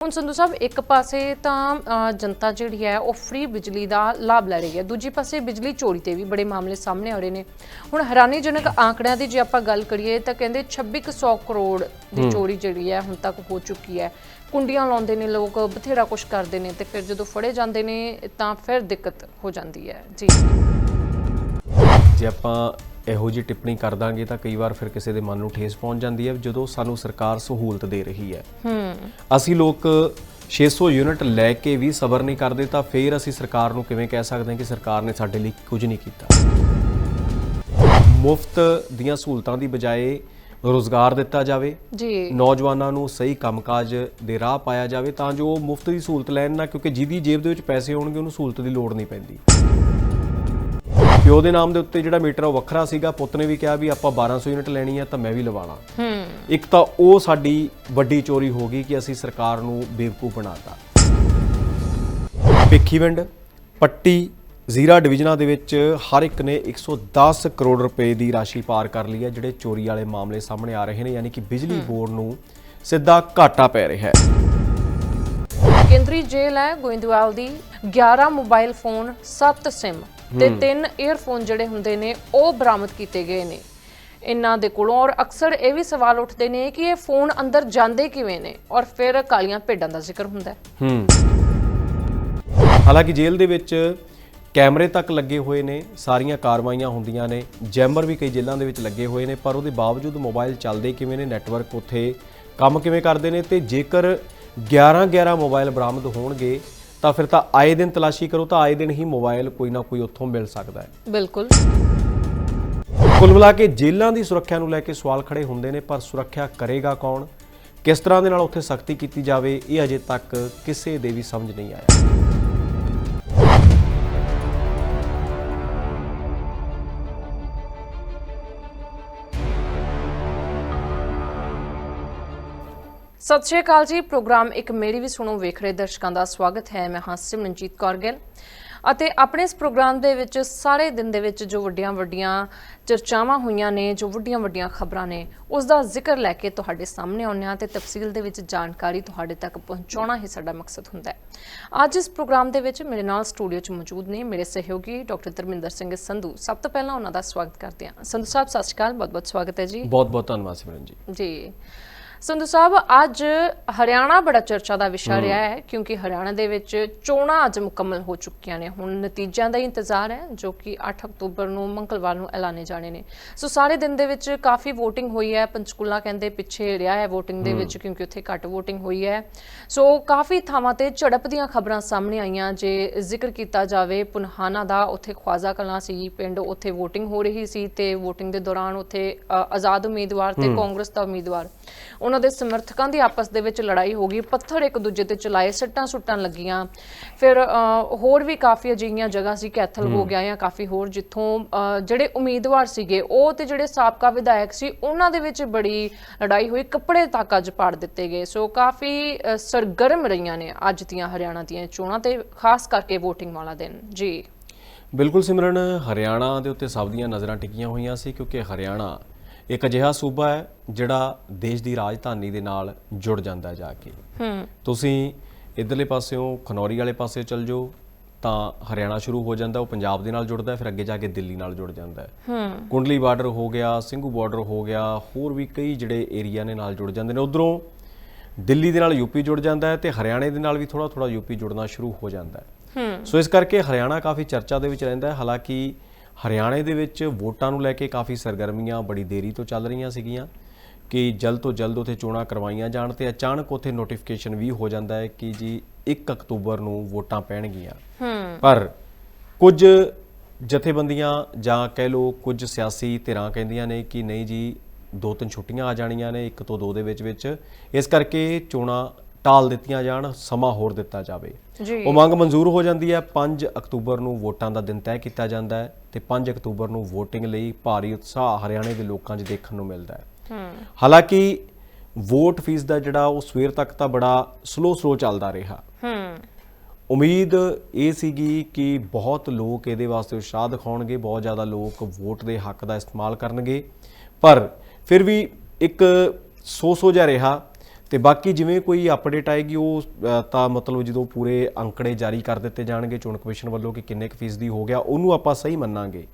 ਹੁਣ ਸੰਧੂ ਸਾਹਿਬ ਇੱਕ ਪਾਸੇ ਤਾਂ ਜਨਤਾ ਜਿਹੜੀ ਹੈ ਉਹ ਫ੍ਰੀ ਬਿਜਲੀ ਦਾ ਲਾਭ ਲੈ ਰਹੀ ਹੈ। ਦੂਜੀ ਪਾਸੇ ਬਿਜਲੀ ਚੋਰੀ ਤੇ ਵੀ ਬੜੇ ਮਾਮਲੇ ਸਾਹਮਣੇ ਆ ਰਹੇ ਨੇ। ਹੁਣ ਹੈਰਾਨੀਜਨਕ ਆંકੜਿਆਂ ਦੀ ਜੇ ਆਪਾਂ ਗੱਲ ਕਰੀਏ ਤਾਂ ਕਹਿੰਦੇ 2600 ਕਰੋੜ ਦੀ ਚੋਰੀ ਜਿਹੜੀ ਹੈ ਹੁਣ ਤੱਕ ਹੋ ਚੁੱਕੀ ਹੈ। ਕੁੰਡੀਆਂ ਲਾਉਂਦੇ ਨੇ ਲੋਕ ਬਥੇਰਾ ਕੁਝ ਕਰਦੇ ਨੇ ਤੇ ਫਿਰ ਜਦੋਂ ਫੜੇ ਜਾਂਦੇ ਨੇ ਤਾਂ ਫਿਰ ਦਿੱਕਤ ਹੋ ਜਾਂਦੀ ਹੈ। ਜੀ। ਜੇ ਆਪਾਂ ਇਹੋ ਜੀ ਟਿੱਪਣੀ ਕਰ ਦਾਂਗੇ ਤਾਂ ਕਈ ਵਾਰ ਫਿਰ ਕਿਸੇ ਦੇ ਮਨ ਨੂੰ ਠੇਸ ਪਹੁੰਚ ਜਾਂਦੀ ਹੈ ਜਦੋਂ ਸਾਨੂੰ ਸਰਕਾਰ ਸਹੂਲਤ ਦੇ ਰਹੀ ਹੈ। ਹੂੰ। ਅਸੀਂ ਲੋਕ 600 ਯੂਨਿਟ ਲੈ ਕੇ ਵੀ ਸਬਰ ਨਹੀਂ ਕਰਦੇ ਤਾਂ ਫਿਰ ਅਸੀਂ ਸਰਕਾਰ ਨੂੰ ਕਿਵੇਂ ਕਹਿ ਸਕਦੇ ਹਾਂ ਕਿ ਸਰਕਾਰ ਨੇ ਸਾਡੇ ਲਈ ਕੁਝ ਨਹੀਂ ਕੀਤਾ? ਮੁਫਤ ਦੀਆਂ ਸਹੂਲਤਾਂ ਦੀ ਬਜਾਏ ਰੋਜ਼ਗਾਰ ਦਿੱਤਾ ਜਾਵੇ ਜੀ। ਨੌਜਵਾਨਾਂ ਨੂੰ ਸਹੀ ਕੰਮਕਾਜ ਦੇ ਰਾਹ ਪਾਇਆ ਜਾਵੇ ਤਾਂ ਜੋ ਉਹ ਮੁਫਤ ਦੀ ਸਹੂਲਤ ਲੈਣ ਨਾ ਕਿਉਂਕਿ ਜਿਹਦੀ ਜੇਬ ਦੇ ਵਿੱਚ ਪੈਸੇ ਹੋਣਗੇ ਉਹਨੂੰ ਸਹੂਲਤ ਦੀ ਲੋੜ ਨਹੀਂ ਪੈਂਦੀ। ਪਿਓ ਦੇ ਨਾਮ ਦੇ ਉੱਤੇ ਜਿਹੜਾ ਮੀਟਰ ਉਹ ਵੱਖਰਾ ਸੀਗਾ। ਪੁੱਤ ਨੇ ਵੀ ਕਿਹਾ ਵੀ ਆਪਾਂ 1200 ਯੂਨਿਟ ਲੈਣੀ ਆ ਤਾਂ ਮੈਂ ਵੀ ਲਵਾਣਾ। ਇੱਕ ਤਾਂ ਉਹ ਸਾਡੀ ਵੱਡੀ ਚੋਰੀ ਹੋ ਗਈ ਕਿ ਅਸੀਂ ਸਰਕਾਰ ਨੂੰ ਬੇਵਕੂਫ ਬਣਾਤਾ। ਭਿੱਖੀਵਿੰਡ ਪੱਟੀ ਜ਼ੀਰਾ ਡਿਵੀਜ਼ਨਾਂ ਦੇ ਵਿੱਚ ਹਰ ਇੱਕ ਨੇ 110 ਕਰੋੜ ਰੁਪਏ ਦੀ ਰਾਸ਼ੀ ਪਾਰ ਕਰ ਲਈ ਹੈ ਜਿਹੜੇ ਚੋਰੀ ਵਾਲੇ ਮਾਮਲੇ ਸਾਹਮਣੇ ਆ ਰਹੇ ਨੇ ਯਾਨੀ ਕਿ ਬਿਜਲੀ ਬੋਰਡ ਨੂੰ ਸਿੱਧਾ ਘਾਟਾ ਪੈ ਰਿਹਾ ਹੈ। ਕੇਂਦਰੀ ਜੇਲ੍ਹ ਹੈ ਗੋਇੰਦਵਾਲ ਦੀ। 11 ਮੋਬਾਈਲ ਫੋਨ 7 ਸਿਮ। ਤੇ 3 ਈਅਰਫੋਨ ਜਿਹੜੇ ਹੁੰਦੇ ਨੇ ਉਹ ਬਰਾਮਦ ਕੀਤੇ ਗਏ ਨੇ। ਇਹਨਾਂ ਦੇ ਕੋਲੋਂ ਔਰ ਅਕਸਰ ਇਹ ਵੀ ਸਵਾਲ ਉੱਠਦੇ ਨੇ ਕਿ ਇਹ ਫੋਨ ਅੰਦਰ ਜਾਂਦੇ ਕਿਵੇਂ ਨੇ ਔਰ ਫਿਰ ਕਾਲੀਆਂ ਭੇਡਾਂ ਦਾ ਜ਼ਿਕਰ ਹੁੰਦਾ ਹੈ। ਹੂੰ। ਹਾਲਾਂਕਿ ਜੇਲ੍ਹ ਦੇ ਵਿੱਚ ਕੈਮਰੇ ਤੱਕ ਲੱਗੇ ਹੋਏ ਨੇ ਸਾਰੀਆਂ ਕਾਰਵਾਈਆਂ ਹੁੰਦੀਆਂ ਨੇ ਜੈਮਰ ਵੀ ਕਈ ਜੇਲ੍ਹਾਂ ਦੇ ਵਿੱਚ ਲੱਗੇ ਹੋਏ ਨੇ ਪਰ ਉਹਦੇ ਬਾਵਜੂਦ ਮੋਬਾਈਲ ਚੱਲਦੇ ਕਿਵੇਂ ਨੇ ਨੈਟਵਰਕ ਉੱਥੇ ਕੰਮ ਕਿਵੇਂ ਕਰਦੇ ਨੇ ਤੇ ਜੇਕਰ 11 11 ਮੋਬਾਈਲ ਬਰਾਮਦ ਹੋਣਗੇ ਤਾਂ ਫਿਰ ਤਾਂ ਆਏ ਦਿਨ ਤਲਾਸ਼ੀ ਕਰੋ ਤਾਂ ਆਏ ਦਿਨ ਹੀ ਮੋਬਾਈਲ ਕੋਈ ਨਾ ਕੋਈ ਉੱਥੋਂ ਮਿਲ ਸਕਦਾ ਹੈ। ਬਿਲਕੁਲ। ਕੁੱਲ ਮਿਲਾ ਕੇ ਜੇਲ੍ਹਾਂ ਦੀ ਸੁਰੱਖਿਆ ਨੂੰ ਲੈ ਕੇ ਸਵਾਲ ਖੜੇ ਹੁੰਦੇ ਨੇ ਪਰ ਸੁਰੱਖਿਆ ਕਰੇਗਾ ਕੌਣ? ਕਿਸ ਤਰ੍ਹਾਂ ਦੇ ਨਾਲ ਉੱਥੇ ਸਖਤੀ ਕੀਤੀ ਜਾਵੇ ਇਹ ਅਜੇ ਤੱਕ ਕਿਸੇ ਦੇ ਵੀ ਸਮਝ ਨਹੀਂ ਆਇਆ। ਸਤਿ ਸ਼੍ਰੀ ਅਕਾਲ ਜੀ। ਪ੍ਰੋਗਰਾਮ ਇੱਕ ਮੇਰੀ ਵੀ ਸੁਣੋ ਵੇਖ ਰਹੇ ਦਰਸ਼ਕਾਂ ਦਾ ਸਵਾਗਤ ਹੈ। ਮੈਂ ਹਾਂ ਸਿਮਰਨਜੀਤ ਕੌਰ ਗਿੱਲ ਅਤੇ ਆਪਣੇ ਇਸ ਪ੍ਰੋਗਰਾਮ ਦੇ ਵਿੱਚ ਸਾਰੇ ਦਿਨ ਦੇ ਵਿੱਚ ਜੋ ਵੱਡੀਆਂ ਵੱਡੀਆਂ ਚਰਚਾਵਾਂ ਹੋਈਆਂ ਨੇ ਜੋ ਵੱਡੀਆਂ ਵੱਡੀਆਂ ਖਬਰਾਂ ਨੇ ਉਸ ਦਾ ਜ਼ਿਕਰ ਲੈ ਕੇ ਤੁਹਾਡੇ ਸਾਹਮਣੇ ਆਉਂਦੇ ਹਾਂ ਤੇ ਤਫਸੀਲ ਦੇ ਵਿੱਚ ਜਾਣਕਾਰੀ ਤੁਹਾਡੇ ਤੱਕ ਪਹੁੰਚਾਉਣਾ ਹੀ ਸਾਡਾ ਮਕਸਦ ਹੁੰਦਾ ਹੈ। ਅੱਜ ਇਸ ਪ੍ਰੋਗਰਾਮ ਦੇ ਵਿੱਚ ਮੇਰੇ ਨਾਲ ਸਟੂਡੀਓ 'ਚ ਮੌਜੂਦ ਨੇ ਮੇਰੇ ਸਹਿਯੋਗੀ ਡਾਕਟਰ ਧਰਮਿੰਦਰ ਸਿੰਘ ਸੰਧੂ। ਸਭ ਤੋਂ ਪਹਿਲਾਂ ਉਹਨਾਂ ਦਾ ਸਵਾਗਤ ਕਰਦੇ ਹਾਂ। ਸੰਧੂ ਸਾਹਿਬ ਸਤਿ ਸ਼੍ਰੀ ਅਕਾਲ। ਬਹੁਤ ਬਹੁਤ ਸਵਾਗਤ ਹੈ ਜੀ। ਬਹੁਤ ਬਹੁਤ ਧੰਨਵਾਦ ਸਿਮਰਨ ਜੀ। ਜੀ। ਸੰਧੂ ਸਾਹਿਬ ਅੱਜ ਹਰਿਆਣਾ ਬੜਾ ਚਰਚਾ ਦਾ ਵਿਸ਼ਾ ਰਿਹਾ ਹੈ ਕਿਉਂਕਿ ਹਰਿਆਣਾ ਦੇ ਵਿੱਚ ਚੋਣਾਂ ਅੱਜ ਮੁਕੰਮਲ ਹੋ ਚੁੱਕੀਆਂ ਨੇ। ਹੁਣ ਨਤੀਜਿਆਂ ਦਾ ਹੀ ਇੰਤਜ਼ਾਰ ਹੈ ਜੋ ਕਿ 8 ਅਕਤੂਬਰ ਨੂੰ ਮੰਗਲਵਾਰ ਨੂੰ ਐਲਾਨੇ ਜਾਣੇ ਨੇ। ਸੋ ਸਾਰੇ ਦਿਨ ਦੇ ਵਿੱਚ ਕਾਫੀ VOTING ਹੋਈ ਹੈ। ਪੰਚਕੂਲਾ ਕਹਿੰਦੇ ਪਿੱਛੇ ਰਿਹਾ ਹੈ VOTING ਦੇ ਵਿੱਚ ਕਿਉਂਕਿ ਉੱਥੇ ਘੱਟ VOTING ਹੋਈ ਹੈ। ਸੋ ਕਾਫੀ ਥਾਵਾਂ ਤੇ ਝੜਪ ਦੀਆਂ ਖਬਰਾਂ ਸਾਹਮਣੇ ਆਈਆਂ। ਜੇ ਜ਼ਿਕਰ ਕੀਤਾ ਜਾਵੇ ਪੁਨਹਾਨਾ ਦਾ ਉੱਥੇ ਖਵਾਜਾ ਕਲਾਂ ਸੀ ਪਿੰਡ ਉੱਥੇ VOTING ਹੋ ਰਹੀ ਸੀ ਤੇ VOTING ਦੇ ਦੌਰਾਨ ਉੱਥੇ ਆਜ਼ਾਦ ਉਮੀਦਵਾਰ ਤੇ ਕਾਂਗਰਸ ਦਾ ਉਮੀਦਵਾਰ। ਉਹਨਾਂ ਦੇ ਸਮਰਥਕਾਂ ਦੀ ਆਪਸ ਦੇ ਵਿੱਚ ਲੜਾਈ ਹੋ ਗਈ। ਪੱਥਰ ਇੱਕ ਦੂਜੇ ਤੇ ਚਲਾਏ ਸੱਟਾਂ ਸੁੱਟਾਂ ਲੱਗੀਆਂ। ਫਿਰ ਹੋਰ ਵੀ ਕਾਫੀ ਅਜਿਹੀਆਂ ਜਗ੍ਹਾ ਸੀ ਕੈਥਲ ਹੋ ਗਿਆ ਜਾਂ ਕਾਫੀ ਹੋਰ ਜਿੱਥੋਂ ਜਿਹੜੇ ਉਮੀਦਵਾਰ ਸੀਗੇ ਉਹ ਤੇ ਜਿਹੜੇ ਸਾਬਕਾ ਵਿਧਾਇਕ ਸੀ ਉਹਨਾਂ ਦੇ ਵਿੱਚ ਬੜੀ ਲੜਾਈ ਹੋਈ। ਕੱਪੜੇ ਤੱਕ ਅੱਜ ਪਾੜ ਦਿੱਤੇ ਗਏ। ਸੋ ਕਾਫੀ ਸਰਗਰਮ ਰਹੀਆਂ ਨੇ ਅੱਜ ਦੀਆਂ ਹਰਿਆਣਾ ਦੀਆਂ ਚੋਣਾਂ ਤੇ ਖਾਸ ਕਰਕੇ VOTING ਵਾਲਾ ਦਿਨ। ਜੀ। ਬਿਲਕੁਲ ਸਿਮਰਨ ਹਰਿਆਣਾ ਦੇ ਉੱਤੇ ਸਭ ਦੀਆਂ ਨਜ਼ਰਾਂ ਟਿਕੀਆਂ ਹੋਈਆਂ ਸੀ ਕਿਉਂਕਿ ਹਰਿਆਣਾ ਇੱਕ ਅਜਿਹਾ ਸੂਬਾ ਹੈ ਜਿਹੜਾ ਦੇਸ਼ ਦੀ ਰਾਜਧਾਨੀ ਦੇ ਨਾਲ ਜੁੜ ਜਾਂਦਾ ਜਾ ਕੇ। ਹੂੰ। ਤੁਸੀਂ ਇਧਰਲੇ ਪਾਸਿਓਂ ਖਨੌਰੀ ਵਾਲੇ ਪਾਸੇ ਚਲ ਜਾਓ ਤਾਂ ਹਰਿਆਣਾ ਸ਼ੁਰੂ ਹੋ ਜਾਂਦਾ ਉਹ ਪੰਜਾਬ ਦੇ ਨਾਲ ਜੁੜਦਾ ਫਿਰ ਅੱਗੇ ਜਾ ਕੇ ਦਿੱਲੀ ਨਾਲ ਜੁੜ ਜਾਂਦਾ ਹੈ। ਹੂੰ। ਕੁੰਡਲੀ ਬਾਰਡਰ ਹੋ ਗਿਆ ਸਿੰਘੂ ਬਾਰਡਰ ਹੋ ਗਿਆ ਹੋਰ ਵੀ ਕਈ ਜਿਹੜੇ ਏਰੀਆ ਨੇ ਨਾਲ ਜੁੜ ਜਾਂਦੇ ਨੇ। ਉਧਰੋਂ ਦਿੱਲੀ ਦੇ ਨਾਲ ਯੂਪੀ ਜੁੜ ਜਾਂਦਾ ਹੈ ਤੇ ਹਰਿਆਣੇ ਦੇ ਨਾਲ ਵੀ ਥੋੜਾ ਥੋੜਾ ਯੂਪੀ ਜੁੜਨਾ ਸ਼ੁਰੂ ਹੋ ਜਾਂਦਾ ਹੈ। ਹੂੰ। ਸੋ ਇਸ ਕਰਕੇ ਹਰਿਆਣਾ ਕਾਫੀ ਚਰਚਾ ਦੇ ਵਿੱਚ ਰਹਿੰਦਾ ਹੈ ਹਾਲਾਂਕਿ ਹਰਿਆਣੇ ਦੇ ਵਿੱਚ ਵੋਟਾਂ ਨੂੰ ਲੈ ਕੇ ਕਾਫੀ ਸਰਗਰਮੀਆਂ ਬੜੀ ਦੇਰੀ ਤੋਂ ਚੱਲ ਰਹੀਆਂ ਸੀਗੀਆਂ ਕਿ ਜਲਦ ਤੋਂ ਜਲਦ ਉਥੇ ਚੋਣਾਂ ਕਰਵਾਈਆਂ ਜਾਣ ਤੇ ਅਚਾਨਕ ਉਥੇ ਨੋਟੀਫਿਕੇਸ਼ਨ ਵੀ ਹੋ ਜਾਂਦਾ ਹੈ ਕਿ ਜੀ 1 ਅਕਤੂਬਰ ਨੂੰ ਵੋਟਾਂ ਪੈਣਗੀਆਂ। ਹੂੰ। ਪਰ ਕੁਝ ਜਥੇਬੰਦੀਆਂ ਜਾਂ ਕਹਿ ਲਓ ਕੁਝ ਸਿਆਸੀ ਧਿਰਾਂ ਕਹਿੰਦੀਆਂ ਨੇ ਕਿ ਨਹੀਂ ਜੀ ਦੋ ਤਿੰਨ ਛੁੱਟੀਆਂ ਆ ਜਾਣੀਆਂ ਨੇ ਇੱਕ ਤੋਂ ਦੋ ਦੇ ਵਿੱਚ ਵਿੱਚ। ਇਸ ਕਰਕੇ ਚੋਣਾਂ ਟਾਲ ਦਿੱਤੀਆਂ ਜਾਣ ਸਮਾਂ ਹੋਰ ਦਿੱਤਾ ਜਾਵੇ। ਉਹ ਮੰਗ ਮਨਜ਼ੂਰ ਹੋ ਜਾਂਦੀ ਹੈ 5 ਅਕਤੂਬਰ ਨੂੰ ਵੋਟਾਂ ਦਾ ਦਿਨ ਤੈਅ ਕੀਤਾ ਜਾਂਦਾ ਹੈ ਤੇ 5 ਅਕਤੂਬਰ ਨੂੰ VOTING ਲਈ ਭਾਰੀ ਉਤਸ਼ਾਹ ਹਰਿਆਣੇ ਦੇ ਲੋਕਾਂ 'ਚ ਦੇਖਣ ਨੂੰ ਮਿਲਦਾ ਹੈ। ਹਾਲਾਂਕਿ ਵੋਟ ਫੀਸ ਦਾ ਜਿਹੜਾ ਉਹ ਸਵੇਰ ਤੱਕ ਤਾਂ ਬੜਾ ਸਲੋ ਸਲੋ ਚੱਲਦਾ ਰਿਹਾ। ਹੂੰ। ਉਮੀਦ ਇਹ ਸੀਗੀ ਕਿ ਬਹੁਤ ਲੋਕ ਇਹਦੇ ਵਾਸਤੇ ਉਤਸ਼ਾਹ ਦਿਖਾਉਣਗੇ ਬਹੁਤ ਜ਼ਿਆਦਾ ਲੋਕ ਵੋਟ ਦੇ ਹੱਕ ਦਾ ਇਸਤੇਮਾਲ ਕਰਨਗੇ। ਪਰ ਫਿਰ ਵੀ ਇੱਕ ਸੋ ਸੋ ਜਿਹਾ ਰਿਹਾ। ਤੇ ਬਾਕੀ ਜਿਵੇਂ ਕੋਈ ਅਪਡੇਟ ਆਏਗੀ ਉਹ ਤਾਂ ਮਤਲਬ ਜਦੋਂ ਪੂਰੇ ਅੰਕੜੇ ਜਾਰੀ ਕਰ ਦਿੱਤੇ ਜਾਣਗੇ ਚੋਣ ਕਮਿਸ਼ਨ ਵੱਲੋਂ ਕਿ ਕਿੰਨੇ ਕੁ ਫੀਸਦੀ ਹੋ ਗਿਆ ਉਹਨੂੰ ਆਪਾਂ ਸਹੀ ਮੰਨਾਂਗੇ।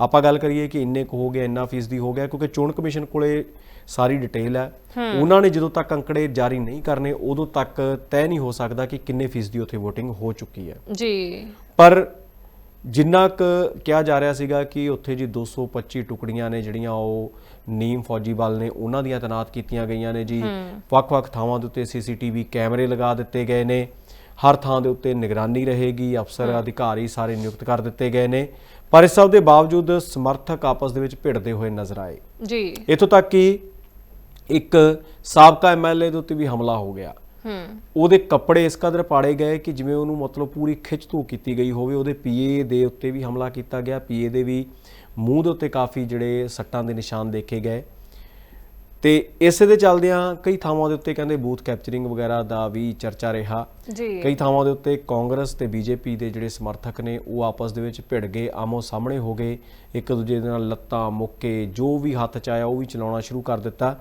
ਆਪਾਂ ਗੱਲ ਕਰੀਏ ਕਿ ਇੰਨੇ ਕੁ ਹੋ ਗਿਆ ਇੰਨਾ ਫੀਸਦੀ ਹੋ ਗਿਆ ਕਿਉਂਕਿ ਚੋਣ ਕਮਿਸ਼ਨ ਕੋਲੇ ਸਾਰੀ ਡਿਟੇਲ ਹੈ। ਉਹਨਾਂ ਨੇ ਜਦੋਂ ਤੱਕ ਅੰਕੜੇ ਜਾਰੀ ਨਹੀਂ ਕਰਨੇ ਉਦੋਂ ਤੱਕ ਤੈਅ ਨਹੀਂ ਹੋ ਸਕਦਾ ਕਿ ਕਿੰਨੇ ਫੀਸਦੀ ਉੱਥੇ VOTING ਹੋ ਚੁੱਕੀ ਹੈ। ਜੀ। ਪਰ ਜਿੰਨਾ ਕੁ ਕਿਹਾ ਜਾ ਰਿਹਾ ਸੀਗਾ ਕਿ ਉੱਥੇ ਜੀ 225 ਟੁਕੜੀਆਂ ਨੇ ਜਿਹੜੀਆਂ ਉਹ ਨੀਮ ਫੌਜੀ ਬਲ ਨੇ ਉਹਨਾਂ ਦੀਆਂ ਤੈਨਾਤ ਕੀਤੀਆਂ ਗਈਆਂ ਨੇ ਜੀ। ਵੱਖ-ਵੱਖ ਥਾਵਾਂ ਦੇ ਉੱਤੇ ਸੀਸੀਟੀਵੀ ਕੈਮਰੇ ਲਗਾ ਦਿੱਤੇ ਗਏ ਨੇ। ਹਰ ਥਾਂ ਦੇ ਉੱਤੇ ਨਿਗਰਾਨੀ ਰਹੇਗੀ ਅਫਸਰ ਅਧਿਕਾਰੀ ਸਾਰੇ ਨਿਯੁਕਤ ਕਰ ਦਿੱਤੇ ਗਏ ਨੇ। ਪਰ ਇਸ ਸਭ ਦੇ ਬਾਵਜੂਦ ਸਮਰਥਕ ਆਪਸ ਦੇ ਵਿੱਚ ਭਿੜਦੇ ਹੋਏ ਨਜ਼ਰ ਆਏ। ਜੀ। ਇੱਥੋਂ ਤੱਕ ਕਿ ਇੱਕ ਸਾਬਕਾ ਐਮਐਲਏ ਦੇ ਉੱਤੇ ਵੀ ਹਮਲਾ ਹੋ ਗਿਆ। ਹੂੰ। ਉਹਦੇ ਕੱਪੜੇ ਇਸ ਕਦਰ ਪਾੜੇ ਗਏ ਕਿ ਜਿਵੇਂ ਉਹਨੂੰ ਮਤਲਬ ਪੂਰੀ ਖਿੱਚ ਧੂ ਕੀਤੀ ਗਈ ਹੋਵੇ ਉਹਦੇ ਪੀਏ ਦੇ ਉੱਤੇ ਵੀ ਹਮਲਾ ਕੀਤਾ ਗਿਆ ਪੀਏ ਦੇ ਵੀ ਮੂੰਹ ਦੇ ਉੱਤੇ ਕਾਫੀ ਜਿਹੜੇ ਸੱਟਾਂ ਦੇ ਨਿਸ਼ਾਨ ਦੇਖੇ ਗਏ। ਤੇ ਇਸੇ ਦੇ ਚੱਲਦਿਆਂ ਕਈ ਥਾਵਾਂ ਦੇ ਉੱਤੇ ਕਹਿੰਦੇ ਬੂਥ ਕੈਪਚਰਿੰਗ ਵਗੈਰਾ ਦਾ ਵੀ ਚਰਚਾ ਰਿਹਾ। ਜੀ। ਕਈ ਥਾਵਾਂ ਦੇ ਉੱਤੇ ਕਾਂਗਰਸ ਤੇ ਬੀਜੇਪੀ ਦੇ ਜਿਹੜੇ ਸਮਰਥਕ ਨੇ ਉਹ ਆਪਸ ਦੇ ਵਿੱਚ ਭਿੜ ਗਏ ਆਮੋ ਸਾਹਮਣੇ ਹੋ ਗਏ। ਇੱਕ ਦੂਜੇ ਦੇ ਨਾਲ ਲੱਤਾਂ ਮੁੱਕੇ ਜੋ ਵੀ ਹੱਥ ਚ ਆਇਆ ਉਹ ਵੀ ਚਲਾਉਣਾ ਸ਼ੁਰੂ ਕਰ ਦਿੱਤਾ।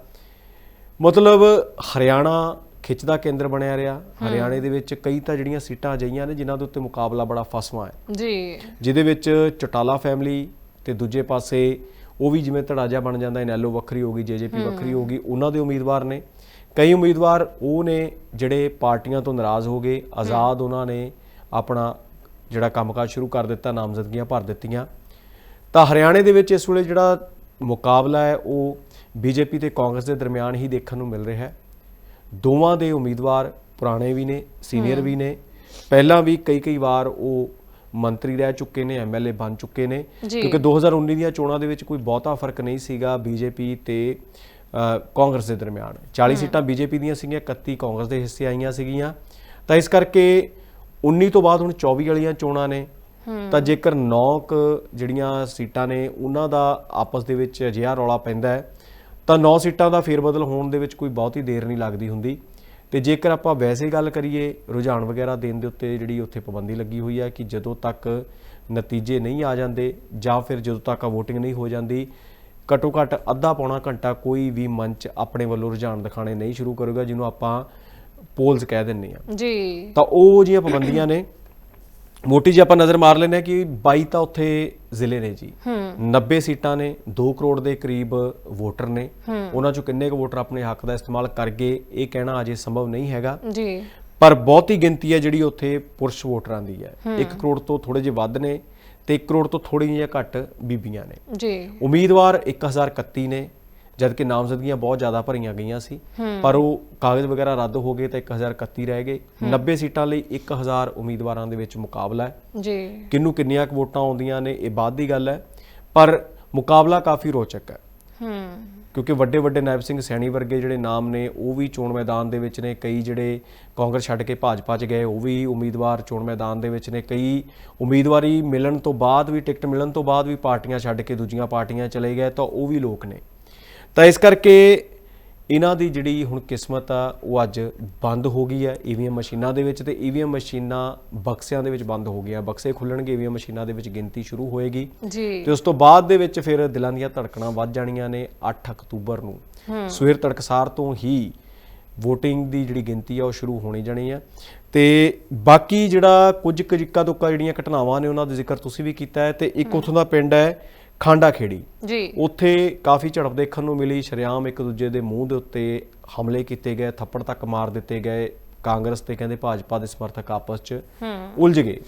ਮਤਲਬ ਹਰਿਆਣਾ ਖਿੱਚ ਦਾ ਕੇਂਦਰ ਬਣਿਆ ਰਿਹਾ। ਹਰਿਆਣੇ ਦੇ ਵਿੱਚ ਕਈ ਤਾਂ ਜਿਹੜੀਆਂ ਸੀਟਾਂ ਅਜਿਹੀਆਂ ਨੇ ਜਿਨ੍ਹਾਂ ਦੇ ਉੱਤੇ ਮੁਕਾਬਲਾ ਬੜਾ ਫਸਵਾ ਹੈ। ਜੀ। ਜਿਹਦੇ ਵਿੱਚ ਚਟਾਲਾ ਫੈਮਿਲੀ ਤੇ ਦੂਜੇ ਪਾਸੇ ਉਹ ਵੀ ਜਿਵੇਂ ਧੜਾ ਜਿਹਾ ਬਣ ਜਾਂਦਾ ਇਨੈਲੋ ਵੱਖਰੀ ਹੋ ਗਈ ਜੇਜੇਪੀ ਵੱਖਰੀ ਹੋ ਗਈ ਉਹਨਾਂ ਦੇ ਉਮੀਦਵਾਰ ਨੇ। ਕਈ ਉਮੀਦਵਾਰ ਉਹ ਨੇ ਜਿਹੜੇ ਪਾਰਟੀਆਂ ਤੋਂ ਨਾਰਾਜ਼ ਹੋ ਗਏ ਆਜ਼ਾਦ ਉਹਨਾਂ ਨੇ ਆਪਣਾ ਜਿਹੜਾ ਕੰਮਕਾਜ ਸ਼ੁਰੂ ਕਰ ਦਿੱਤਾ ਨਾਮਜ਼ਦਗੀਆਂ ਭਰ ਦਿੱਤੀਆਂ। ਤਾਂ ਹਰਿਆਣੇ ਦੇ ਵਿੱਚ ਇਸ ਵੇਲੇ ਜਿਹੜਾ ਮੁਕਾਬਲਾ ਹੈ ਉਹ ਬੀਜੇਪੀ ਤੇ ਕਾਂਗਰਸ ਦੇ ਦਰਮਿਆਨ ਹੀ ਦੇਖਣ ਨੂੰ ਮਿਲ ਰਿਹਾ ਹੈ। ਦੋਵਾਂ ਦੇ ਉਮੀਦਵਾਰ ਪੁਰਾਣੇ ਵੀ ਨੇ ਸੀਨੀਅਰ ਵੀ ਨੇ। ਪਹਿਲਾਂ ਵੀ ਕਈ ਕਈ ਵਾਰ ਉਹ ਮੰਤਰੀ ਰਹਿ ਚੁੱਕੇ ਨੇ ਐਮਐਲਏ ਬਣ ਚੁੱਕੇ ਨੇ। ਕਿਉਂਕਿ 2019 ਦੀਆਂ ਚੋਣਾਂ ਦੇ ਵਿੱਚ ਕੋਈ ਬਹੁਤਾ ਫ਼ਰਕ ਨਹੀਂ ਸੀਗਾ ਬੀਜੇਪੀ ਤੇ ਕਾਂਗਰਸ ਦੇ ਦਰਮਿਆਨ। 40 ਸੀਟਾਂ ਬੀਜੇਪੀ ਦੀਆਂ ਸੀਗੀਆਂ 31 ਕਾਂਗਰਸ ਦੇ ਹਿੱਸੇ ਆਈਆਂ ਸੀਗੀਆਂ। ਤਾਂ ਇਸ ਕਰਕੇ 19 ਤੋਂ ਬਾਅਦ ਹੁਣ 24 ਵਾਲੀਆਂ ਚੋਣਾਂ ਨੇ। ਤਾਂ ਜੇਕਰ 9 ਕ ਜਿਹੜੀਆਂ ਸੀਟਾਂ ਨੇ ਉਹਨਾਂ ਦਾ ਆਪਸ ਦੇ ਵਿੱਚ ਅਜਿਹਾ ਰੌਲਾ ਪੈਂਦਾ ਹੈ ਤਾਂ 9 ਸੀਟਾਂ ਦਾ ਫੇਰਬਦਲ ਹੋਣ ਦੇ ਵਿੱਚ ਕੋਈ ਬਹੁਤੀ ਦੇਰ ਨਹੀਂ ਲੱਗਦੀ ਹੁੰਦੀ। ਤੇ ਜੇਕਰ ਆਪਾਂ ਵੈਸੇ ਗੱਲ ਕਰੀਏ ਰੁਝਾਨ ਵਗੈਰਾ ਦੇਣ ਦੇ ਉੱਤੇ ਜਿਹੜੀ ਉੱਥੇ ਪਾਬੰਦੀ ਲੱਗੀ ਹੋਈ ਹੈ ਕਿ ਜਦੋਂ ਤੱਕ ਨਤੀਜੇ ਨਹੀਂ ਆ ਜਾਂਦੇ ਜਾਂ ਫਿਰ ਜਦੋਂ ਤੱਕ VOTING ਨਹੀਂ ਹੋ ਜਾਂਦੀ ਘੱਟੋ ਘੱਟ ਅੱਧਾ ਪੌਣਾ ਘੰਟਾ ਕੋਈ ਵੀ ਮੰਚ ਆਪਣੇ ਵੱਲੋਂ ਰੁਝਾਨ ਦਿਖਾਣੇ ਨਹੀਂ ਸ਼ੁਰੂ ਕਰੇਗਾ ਜਿਹਨੂੰ ਆਪਾਂ ਪੋਲਸ ਕਹਿ ਦਿੰਨੇ ਆ ਜੀ। ਤਾਂ ਉਹ ਜੀਆਂ ਪਾਬੰਦੀਆਂ ਨੇ ਮੋਟੀ ਜੀ ਆਪਾਂ ਨਜ਼ਰ ਮਾਰ ਲੈਂਦੇ ਹਾਂ ਕਿ 22 ਤਾਂ ਉੱਥੇ ਜ਼ਿਲ੍ਹੇ ਨੇ ਜੀ। 90 ਸੀਟਾਂ ਨੇ 2 ਕਰੋੜ ਦੇ ਕਰੀਬ ਵੋਟਰ ਨੇ। ਉਹਨਾਂ ਚੋਂ ਕਿੰਨੇ ਕੁ ਵੋਟਰ ਆਪਣੇ ਹੱਕ ਦਾ ਇਸਤੇਮਾਲ ਕਰ ਗਏ ਇਹ ਕਹਿਣਾ ਅਜੇ ਸੰਭਵ ਨਹੀਂ ਹੈਗਾ। ਜੀ। ਪਰ ਬਹੁਤੀ ਗਿਣਤੀ ਹੈ ਜਿਹੜੀ ਉੱਥੇ ਪੁਰਸ਼ ਵੋਟਰਾਂ ਦੀ ਹੈ। 1 ਕਰੋੜ ਤੋਂ ਥੋੜੇ ਜਿਹੇ ਵੱਧ ਨੇ ਤੇ 1 ਕਰੋੜ ਤੋਂ ਥੋੜੀ ਜਿਹੀਆਂ ਘੱਟ ਬੀਬੀਆਂ ਨੇ। ਜੀ। ਉਮੀਦਵਾਰ 1031 ਨੇ ਜਦਕਿ ਨਾਮਜ਼ਦਗੀਆਂ ਬਹੁਤ ਜ਼ਿਆਦਾ ਭਰੀਆਂ ਗਈਆਂ ਸੀ ਪਰ ਉਹ ਕਾਗਜ਼ ਵਗੈਰਾ ਰੱਦ ਹੋ ਗਏ ਤਾਂ 1031 ਰਹਿ ਗਏ। 90 ਸੀਟਾਂ ਲਈ 1000 ਉਮੀਦਵਾਰਾਂ ਦੇ ਵਿੱਚ ਮੁਕਾਬਲਾ ਹੈ। ਜੀ। ਕਿੰਨੂੰ ਕਿੰਨੀਆਂ ਕੁ ਵੋਟਾਂ ਆਉਂਦੀਆਂ ਨੇ ਇਹ ਬਾਅਦ ਦੀ ਗੱਲ ਹੈ। ਪਰ ਮੁਕਾਬਲਾ ਕਾਫੀ ਰੋਚਕ ਹੈ। ਹੂੰ। ਕਿਉਂਕਿ ਵੱਡੇ ਵੱਡੇ ਨਾਇਬ ਸਿੰਘ ਸੈਣੀ ਵਰਗੇ ਜਿਹੜੇ ਨਾਮ ਨੇ ਉਹ ਵੀ ਚੋਣ ਮੈਦਾਨ ਦੇ ਵਿੱਚ ਨੇ। ਕਈ ਜਿਹੜੇ ਕਾਂਗਰਸ ਛੱਡ ਕੇ ਭਾਜਪਾ 'ਚ ਗਏ ਉਹ ਵੀ ਉਮੀਦਵਾਰ ਚੋਣ ਮੈਦਾਨ ਦੇ ਵਿੱਚ ਨੇ। ਕਈ ਉਮੀਦਵਾਰੀ ਮਿਲਣ ਤੋਂ ਬਾਅਦ ਵੀ ਟਿਕਟ ਮਿਲਣ ਤੋਂ ਬਾਅਦ ਵੀ ਪਾਰਟੀਆਂ ਛੱਡ ਕੇ ਦੂਜੀਆਂ ਪਾਰਟੀਆਂ ਚਲੇ ਗਏ ਤਾਂ ਉਹ ਵੀ ਲੋਕ ਨੇ। ਤਾਂ ਇਸ ਕਰਕੇ ਇਹਨਾਂ ਦੀ ਜਿਹੜੀ ਹੁਣ ਕਿਸਮਤ ਆ ਉਹ ਅੱਜ ਬੰਦ ਹੋ ਗਈ ਹੈ ਈਵੀਐਮ ਮਸ਼ੀਨਾਂ ਦੇ ਵਿੱਚ ਤੇ ਈਵੀਐਮ ਮਸ਼ੀਨਾਂ ਬਕਸਿਆਂ ਦੇ ਵਿੱਚ ਬੰਦ ਹੋ ਗਈਆਂ। ਬਕਸੇ ਖੁੱਲਣਗੇ ਈਵੀਐਮ ਮਸ਼ੀਨਾਂ ਦੇ ਵਿੱਚ ਗਿਣਤੀ ਸ਼ੁਰੂ ਹੋਏਗੀ। ਜੀ। ਤੇ ਉਸ ਤੋਂ ਬਾਅਦ ਦੇ ਵਿੱਚ ਫਿਰ ਦਿਲਾਂ ਦੀਆਂ ਧੜਕਣਾਂ ਵੱਧ ਜਾਣੀਆਂ ਨੇ 8 ਅਕਤੂਬਰ ਨੂੰ। ਸਵੇਰ ਤੜਕਸਾਰ ਤੋਂ ਹੀ VOTING ਦੀ ਜਿਹੜੀ ਗਿਣਤੀ ਆ ਉਹ ਸ਼ੁਰੂ ਹੋਣੀ ਜਾਣੀ ਆ। ਤੇ ਬਾਕੀ ਜਿਹੜਾ ਕੁਝ ਕੁ ਇੱਕਾ ਦੁੱਕਾ ਜਿਹੜੀਆਂ ਘਟਨਾਵਾਂ ਨੇ ਉਹਨਾਂ ਦਾ ਜ਼ਿਕਰ ਤੁਸੀਂ ਵੀ ਕੀਤਾ ਹੈ ਤੇ ਇੱਕ ਉੱਥੋਂ ਦਾ ਪਿੰਡ ਹੈ ਖਾਂਡਾ ਖੇੜੀ ਜੀ। ਉੱਥੇ ਕਾਫੀ ਝੜਪ ਦੇਖਣ ਨੂੰ ਮਿਲੀ ਸ਼ਰੇਆਮ ਇੱਕ ਦੂਜੇ ਦੇ ਮੂੰਹ ਦੇ ਉੱਤੇ ਹਮਲੇ ਕੀਤੇ ਗਏ ਥੱਪੜ ਤੱਕ ਮਾਰ ਦਿੱਤੇ ਗਏ ਕਾਂਗਰਸ ਤੇ ਕਹਿੰਦੇ ਭਾਜਪਾ ਦੇ ਸਮਰਥਕ ਆਪਸ 'ਚ ਉਲਝ ਗਏ।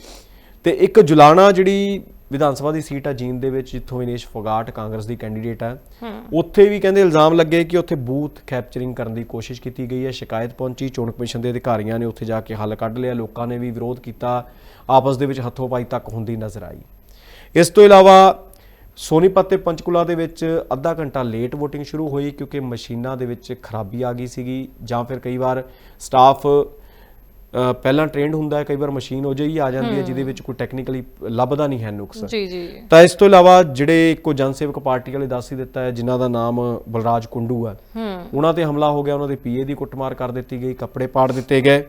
ਤੇ ਇੱਕ ਜੁਲਾਣਾ ਜਿਹੜੀ ਵਿਧਾਨ ਸਭਾ ਦੀ ਸੀਟ ਆ ਜੀਂਦ ਦੇ ਵਿੱਚ ਜਿੱਥੋਂ ਵਿਨੇਸ਼ ਫੋਗਾਟ ਕਾਂਗਰਸ ਦੀ ਕੈਂਡੀਡੇਟ ਹੈ। ਉੱਥੇ ਵੀ ਕਹਿੰਦੇ ਇਲਜ਼ਾਮ ਲੱਗੇ ਕਿ ਉੱਥੇ ਬੂਥ ਕੈਪਚਰਿੰਗ ਕਰਨ ਦੀ ਕੋਸ਼ਿਸ਼ ਕੀਤੀ ਗਈ ਹੈ ਸ਼ਿਕਾਇਤ ਪਹੁੰਚੀ ਚੋਣ ਕਮਿਸ਼ਨ ਦੇ ਅਧਿਕਾਰੀਆਂ ਨੇ ਉੱਥੇ ਜਾ ਕੇ ਹੱਲ ਕੱਢ ਲਿਆ ਲੋਕਾਂ ਨੇ ਵੀ ਵਿਰੋਧ ਕੀਤਾ ਆਪਸ ਦੇ ਵਿੱਚ ਹੱਥੋਂ ਪਾਈ ਤੱਕ ਹੁੰਦੀ ਨਜ਼ਰ ਆਈ। ਇਸ ਤੋਂ ਇਲਾਵਾ ਸੋਨੀਪਤ ਤੇ ਪੰਚਕੂਲਾ ਦੇ ਵਿੱਚ ਅੱਧਾ ਘੰਟਾ ਲੇਟ VOTING ਸ਼ੁਰੂ ਹੋਈ ਕਿਉਂਕਿ ਮਸ਼ੀਨਾਂ ਦੇ ਵਿੱਚ ਖਰਾਬੀ ਆ ਗਈ ਸੀਗੀ ਜਾਂ ਫਿਰ ਕਈ ਵਾਰ ਸਟਾਫ ਪਹਿਲਾਂ ਟ੍ਰੇਨਡ ਹੁੰਦਾ ਹੈ ਕਈ ਵਾਰ ਮਸ਼ੀਨ ਹੋ ਜਾਈ ਆ ਜਾਂਦੀ ਹੈ ਜਿਹਦੇ ਵਿੱਚ ਕੋਈ ਟੈਕਨੀਕਲੀ ਲੱਭਦਾ ਨਹੀਂ ਹੈ ਨੁਕਸ। ਜੀ ਜੀ ਤਾਂ ਇਸ ਤੋਂ ਇਲਾਵਾ ਜਿਹੜੇ ਇੱਕੋ ਜਨਸੇਵਕ ਪਾਰਟੀ ਵਾਲੇ ਦੱਸ ਹੀ ਦਿੱਤਾ ਹੈ ਜਿਨ੍ਹਾਂ ਦਾ ਨਾਮ ਬਲਰਾਜ ਕੁੰਡੂ ਹੈ ਉਹਨਾਂ ਤੇ ਹਮਲਾ ਹੋ ਗਿਆ ਉਹਨਾਂ ਦੇ ਪੀਏ ਦੀ ਕੁੱਟਮਾਰ ਕਰ ਦਿੱਤੀ ਗਈ ਕੱਪੜੇ ਪਾੜ ਦਿੱਤੇ ਗਏ।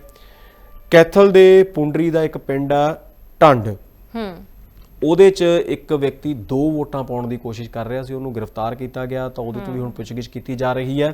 ਕੈਥਲ ਦੇ ਪੁੰਡਰੀ ਦਾ ਇੱਕ ਪਿੰਡ ਆ ਢੰਡ ਹੂੰ। ਉਹਦੇ 'ਚ ਇੱਕ ਵਿਅਕਤੀ ਦੋ ਵੋਟਾਂ ਪਾਉਣ ਦੀ ਕੋਸ਼ਿਸ਼ ਕਰ ਰਿਹਾ ਸੀ ਉਹਨੂੰ ਗ੍ਰਿਫਤਾਰ ਕੀਤਾ ਗਿਆ ਤਾਂ ਉਹਦੇ ਤੋਂ ਵੀ ਹੁਣ ਪੁੱਛਗਿੱਛ ਕੀਤੀ ਜਾ ਰਹੀ ਹੈ।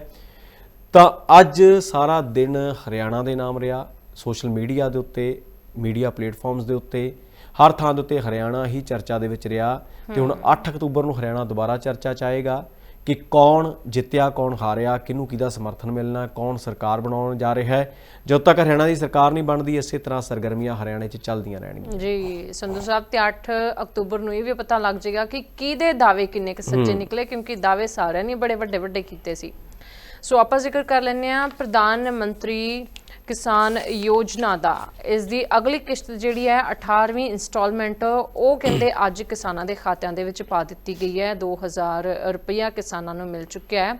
ਤਾਂ ਅੱਜ ਸਾਰਾ ਦਿਨ ਹਰਿਆਣਾ ਦੇ ਨਾਮ ਰਿਹਾ ਸੋਸ਼ਲ ਮੀਡੀਆ ਦੇ ਉੱਤੇ ਮੀਡੀਆ ਪਲੇਟਫਾਰਮਸ ਦੇ ਉੱਤੇ ਹਰ ਥਾਂ ਦੇ ਉੱਤੇ ਹਰਿਆਣਾ ਹੀ ਚਰਚਾ ਦੇ ਵਿੱਚ ਰਿਹਾ। ਤੇ ਹੁਣ 8 ਅਕਤੂਬਰ ਨੂੰ ਹਰਿਆਣਾ ਦੁਬਾਰਾ ਚਰਚਾ ਚ ਆਏਗਾ। ਕਿ ਕੌਣ ਜਿੱਤਿਆ ਕੌਣ ਹਾਰਿਆ ਕਿਹਨੂੰ ਕਿਹਦਾ ਸਮਰਥਨ ਮਿਲਣਾ ਕੌਣ ਸਰਕਾਰ ਬਣਾਉਣ ਜਾ ਰਿਹਾ ਹੈ। ਜਦੋਂ ਤੱਕ ਹਰਿਆਣਾ ਦੀ ਸਰਕਾਰ ਨਹੀਂ ਬਣਦੀ ਇਸੇ ਤਰ੍ਹਾਂ ਸਰਗਰਮੀਆਂ ਹਰਿਆਣੇ 'ਚ ਚੱਲਦੀਆਂ ਰਹਿਣਗੀਆਂ। ਜੀ ਸੰਧੂ ਸਾਹਿਬ ਤੇ 8 ਅਕਤੂਬਰ ਨੂੰ ਇਹ ਵੀ ਪਤਾ ਲੱਗ ਜਾਏਗਾ ਕਿ ਕਿਹਦੇ ਦਾਅਵੇ ਕਿੰਨੇ ਕੁ ਸੱਚੇ ਨਿਕਲੇ ਕਿਉਂਕਿ ਦਾਅਵੇ ਸਾਰਿਆਂ ਨੇ ਬੜੇ ਵੱਡੇ ਵੱਡੇ ਕੀਤੇ ਸੀ। ਸੋ ਆਪਾਂ ਜ਼ਿਕਰ ਕਰ ਲੈਂਦੇ ਆ ਪ੍ਰਧਾਨ ਮੰਤਰੀ ਕਿਸਾਨ ਯੋਜਨਾ ਦਾ। ਇਸ ਦੀ ਅਗਲੀ ਕਿਸ਼ਤ ਜਿਹੜੀ ਹੈ 18ਵੀਂ ਇਨਸਟਾਲਮੈਂਟ ਉਹ ਕਹਿੰਦੇ ਅੱਜ ਕਿਸਾਨਾਂ ਦੇ ਖਾਤਿਆਂ ਦੇ ਵਿੱਚ ਪਾ ਦਿੱਤੀ ਗਈ ਹੈ। 2000 ਰੁਪਇਆ ਕਿਸਾਨਾਂ ਨੂੰ ਮਿਲ ਚੁੱਕਿਆ ਹੈ।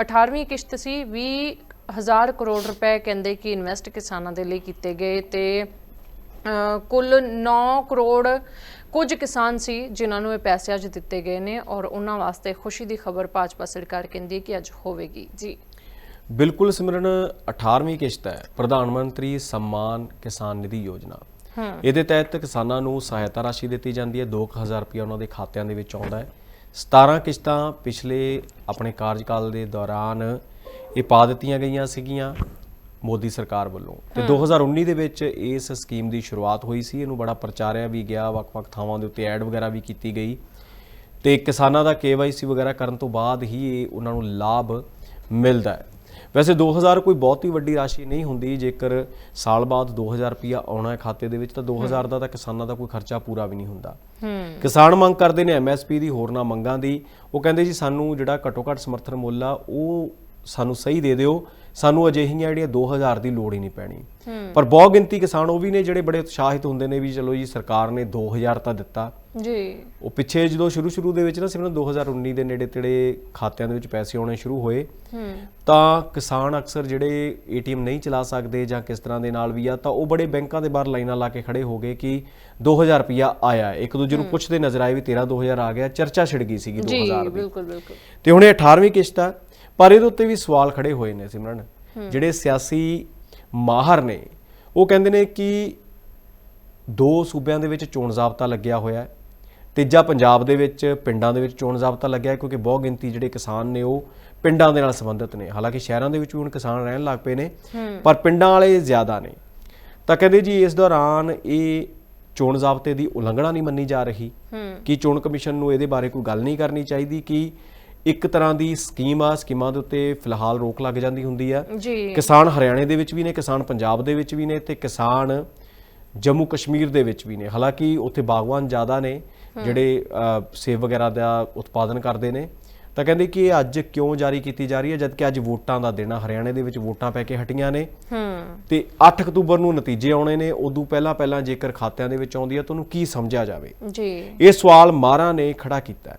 18ਵੀਂ ਕਿਸ਼ਤ ਸੀ 20000 ਕਰੋੜ ਰੁਪਏ ਕਹਿੰਦੇ ਕਿ ਇਨਵੈਸਟ ਕਿਸਾਨਾਂ ਦੇ ਲਈ ਕੀਤੇ ਗਏ ਤੇ ਕੁੱਲ 9 ਕਰੋੜ ਕੁਝ ਕਿਸਾਨ ਸੀ ਜਿਨ੍ਹਾਂ ਨੂੰ ਇਹ ਪੈਸੇ ਅੱਜ ਦਿੱਤੇ ਗਏ ਨੇ ਔਰ ਉਹਨਾਂ ਵਾਸਤੇ ਖੁਸ਼ੀ ਦੀ ਖਬਰ ਭਾਜਪਾ ਸਰਕਾਰ ਕਹਿੰਦੀ ਹੈ ਕਿ ਅੱਜ ਹੋਵੇਗੀ। ਜੀ। ਬਿਲਕੁਲ ਸਿਮਰਨ 18ਵੀਂ ਕਿਸ਼ਤ ਹੈ ਪ੍ਰਧਾਨ ਮੰਤਰੀ ਸਨਮਾਨ ਕਿਸਾਨ ਨਿਧੀ ਯੋਜਨਾ। ਇਹਦੇ ਤਹਿਤ ਕਿਸਾਨਾਂ ਨੂੰ ਸਹਾਇਤਾ ਰਾਸ਼ੀ ਦਿੱਤੀ ਜਾਂਦੀ ਹੈ 2000 ਰੁਪਏ ਉਹਨਾਂ ਦੇ ਖਾਤਿਆਂ ਦੇ ਵਿੱਚ ਆਉਂਦਾ ਹੈ। 17 ਕਿਸ਼ਤਾਂ ਪਿਛਲੇ ਆਪਣੇ ਕਾਰਜਕਾਲ ਦੇ ਦੌਰਾਨ ਇਹ ਪਾ ਦਿੱਤੀਆਂ ਗਈਆਂ ਸੀਗੀਆਂ ਮੋਦੀ ਸਰਕਾਰ ਵੱਲੋਂ। ਤੇ 2019 ਦੇ ਵਿੱਚ ਇਸ ਸਕੀਮ ਦੀ ਸ਼ੁਰੂਆਤ ਹੋਈ ਸੀ ਇਹਨੂੰ ਬੜਾ ਪ੍ਰਚਾਰਿਆ ਵੀ ਗਿਆ ਵੱਖ-ਵੱਖ ਥਾਵਾਂ ਦੇ ਉੱਤੇ ਐਡ ਵਗੈਰਾ ਵੀ ਕੀਤੀ ਗਈ। ਤੇ ਕਿਸਾਨਾਂ ਦਾ KYC ਵਗੈਰਾ ਕਰਨ ਤੋਂ ਬਾਅਦ ਹੀ ਇਹ ਉਹਨਾਂ ਨੂੰ ਲਾਭ ਮਿਲਦਾ ਹੈ। ਵੈਸੇ 2000 ਕੋਈ ਬਹੁਤੀ ਵੱਡੀ ਰਾਸ਼ੀ ਨਹੀਂ ਹੁੰਦੀ ਜੇਕਰ ਸਾਲ ਬਾਅਦ 2000 ਰੁਪਇਆ ਆਉਣਾ ਹੈ ਖਾਤੇ ਦੇ ਵਿੱਚ ਤਾਂ 2000 ਦਾ ਤਾਂ ਕਿਸਾਨਾਂ ਦਾ ਕੋਈ ਖਰਚਾ ਪੂਰਾ ਵੀ ਨਹੀਂ ਹੁੰਦਾ। ਕਿਸਾਨ ਮੰਗ ਕਰਦੇ ਨੇ MSP ਦੀ ਹੋਰਨਾਂ ਮੰਗਾਂ ਦੀ। ਉਹ ਕਹਿੰਦੇ ਜੀ ਸਾਨੂੰ ਜਿਹੜਾ ਘੱਟੋ ਘੱਟ ਸਮਰਥਨ ਮੁੱਲ ਆ ਉਹ ਸਾਨੂੰ ਸਹੀ ਦੇ ਦਿਓ। ਸਾਨੂੰ ਅਜਿਹੀਆਂ ਜਿਹੜੀਆਂ 2000 ਦੀ ਲੋੜ ਹੀ ਨਹੀਂ ਪੈਣੀ। ਪਰ ਬਹੁਤ ਗਿਣਤੀ ਕਿਸਾਨ ਉਹ ਵੀ ਨੇ ਜਿਹੜੇ ਬੜੇ ਉਤਸ਼ਾਹਿਤ ਹੁੰਦੇ ਨੇ ਵੀ ਚਲੋ ਜੀ ਸਰਕਾਰ ਨੇ 2000 ਤਾਂ ਦਿੱਤਾ। ਜੀ। ਉਹ ਪਿੱਛੇ ਜਦੋਂ ਸ਼ੁਰੂ ਸ਼ੁਰੂ ਦੇ ਵਿੱਚ ਨਾ ਸਿਮਰਨ 2019 ਦੇ ਨੇੜੇ ਤੇੜੇ ਖਾਤਿਆਂ ਦੇ ਵਿੱਚ ਪੈਸੇ ਆਉਣੇ ਸ਼ੁਰੂ ਹੋਏ ਤਾਂ ਕਿਸਾਨ ਅਕਸਰ ਜਿਹੜੇ ਏਟੀਐਮ ਨਹੀਂ ਚਲਾ ਸਕਦੇ ਜਾਂ ਕਿਸ ਤਰ੍ਹਾਂ ਦੇ ਨਾਲ ਵੀ ਆ ਤਾਂ ਉਹ ਬੜੇ ਬੈਂਕਾਂ ਦੇ ਬਾਹਰ ਲਾਈਨਾਂ ਲਾ ਕੇ ਖੜੇ ਹੋ ਗਏ ਕਿ 2000 ਰੁਪਇਆ ਆਇਆ। ਇੱਕ ਦੂਜੇ ਨੂੰ ਪੁੱਛਦੇ ਨਜ਼ਰ ਆਏ ਵੀ ਤੇਰਾ 2000 ਆ ਗਿਆ ਚਰਚਾ ਛਿੜ ਗਈ ਸੀਗੀ ਜੀ 2000 ਦੀ। ਬਿਲਕੁਲ ਬਿਲਕੁਲ। ਤੇ ਹੁਣ ਇਹ 18ਵੀਂ ਕਿਸ਼ਤ ਆ। ਪਰ ਇਹਦੇ ਉੱਤੇ ਵੀ ਸਵਾਲ ਖੜੇ ਹੋਏ ਨੇ ਸਿਮਰਨ ਜਿਹੜੇ ਸਿਆਸੀ ਮਾਹਰ ਨੇ ਉਹ ਕਹਿੰਦੇ ਨੇ ਕਿ ਦੋ ਸੂਬਿਆਂ ਦੇ ਵਿੱਚ ਚੋਣ ਜ਼ਾਬਤਾ ਲੱਗਿਆ ਹੋਇਆ ਹੈ ਤੀਜਾ ਪੰਜਾਬ ਦੇ ਵਿੱਚ ਪਿੰਡਾਂ ਦੇ ਵਿੱਚ ਚੋਣ ਜ਼ਾਬਤਾ ਲੱਗਿਆ ਕਿਉਂਕਿ ਬਹੁਤ ਗਿਣਤੀ ਜਿਹੜੇ ਕਿਸਾਨ ਨੇ ਉਹ ਪਿੰਡਾਂ ਦੇ ਨਾਲ ਸੰਬੰਧਿਤ ਨੇ। ਹਾਲਾਂਕਿ ਸ਼ਹਿਰਾਂ ਦੇ ਵਿੱਚ ਵੀ ਹੁਣ ਕਿਸਾਨ ਰਹਿਣ ਲੱਗ ਪਏ ਨੇ ਪਰ ਪਿੰਡਾਂ ਵਾਲੇ ਜ਼ਿਆਦਾ ਨੇ। ਤਾਂ ਕਹਿੰਦੇ ਜੀ ਇਸ ਦੌਰਾਨ ਇਹ ਚੋਣ ਜ਼ਾਬਤੇ ਦੀ ਉਲੰਘਣਾ ਨਹੀਂ ਮੰਨੀ ਜਾ ਰਹੀ ਕਿ ਚੋਣ ਕਮਿਸ਼ਨ ਨੂੰ ਇਹਦੇ ਬਾਰੇ ਕੋਈ ਗੱਲ ਨਹੀਂ ਕਰਨੀ ਚਾਹੀਦੀ ਕਿ ਇੱਕ ਤਰ੍ਹਾਂ ਦੀ ਸਕੀਮ ਆ ਸਕੀਮਾਂ ਦੇ ਉੱਤੇ ਫਿਲਹਾਲ ਰੋਕ ਲੱਗ ਜਾਂਦੀ ਹੁੰਦੀ ਆ। ਜੀ। ਕਿਸਾਨ ਹਰਿਆਣੇ ਦੇ ਵਿੱਚ ਵੀ ਨੇ ਕਿਸਾਨ ਪੰਜਾਬ ਦੇ ਵਿੱਚ ਵੀ ਨੇ ਤੇ ਕਿਸਾਨ ਜੰਮੂ ਕਸ਼ਮੀਰ ਦੇ ਵਿੱਚ ਵੀ ਨੇ। ਹਾਲਾਂਕਿ ਉੱਥੇ ਬਾਗਵਾਨ ਜ਼ਿਆਦਾ ਨੇ ਜਿਹੜੇ ਸੇਬ ਵਗੈਰਾ ਦਾ ਉਤਪਾਦਨ ਕਰਦੇ ਨੇ। ਤਾਂ ਕਹਿੰਦੇ ਕਿ ਇਹ ਅੱਜ ਕਿਉਂ ਜਾਰੀ ਕੀਤੀ ਜਾ ਰਹੀ ਹੈ? ਜਦਕਿ ਅੱਜ ਵੋਟਾਂ ਦਾ ਦਿਨ ਆ ਹਰਿਆਣੇ ਦੇ ਵਿੱਚ ਵੋਟਾਂ ਪੈ ਕੇ ਹਟੀਆਂ ਨੇ। ਹੂੰ। ਤੇ 8 ਅਕਤੂਬਰ ਨੂੰ ਨਤੀਜੇ ਆਉਣੇ ਨੇ। ਉਦੋਂ ਪਹਿਲਾਂ ਪਹਿਲਾਂ ਜੇਕਰ ਖਾਤਿਆਂ ਦੇ ਵਿੱਚ ਆਉਂਦੀ ਹੈ ਤਾਂ ਉਹਨੂੰ ਕੀ ਸਮਝਿਆ ਜਾਵੇ? ਜੀ। ਇਹ ਸਵਾਲ ਮਾਰਾ ਨੇ ਖੜਾ ਕੀਤਾ ਹੈ।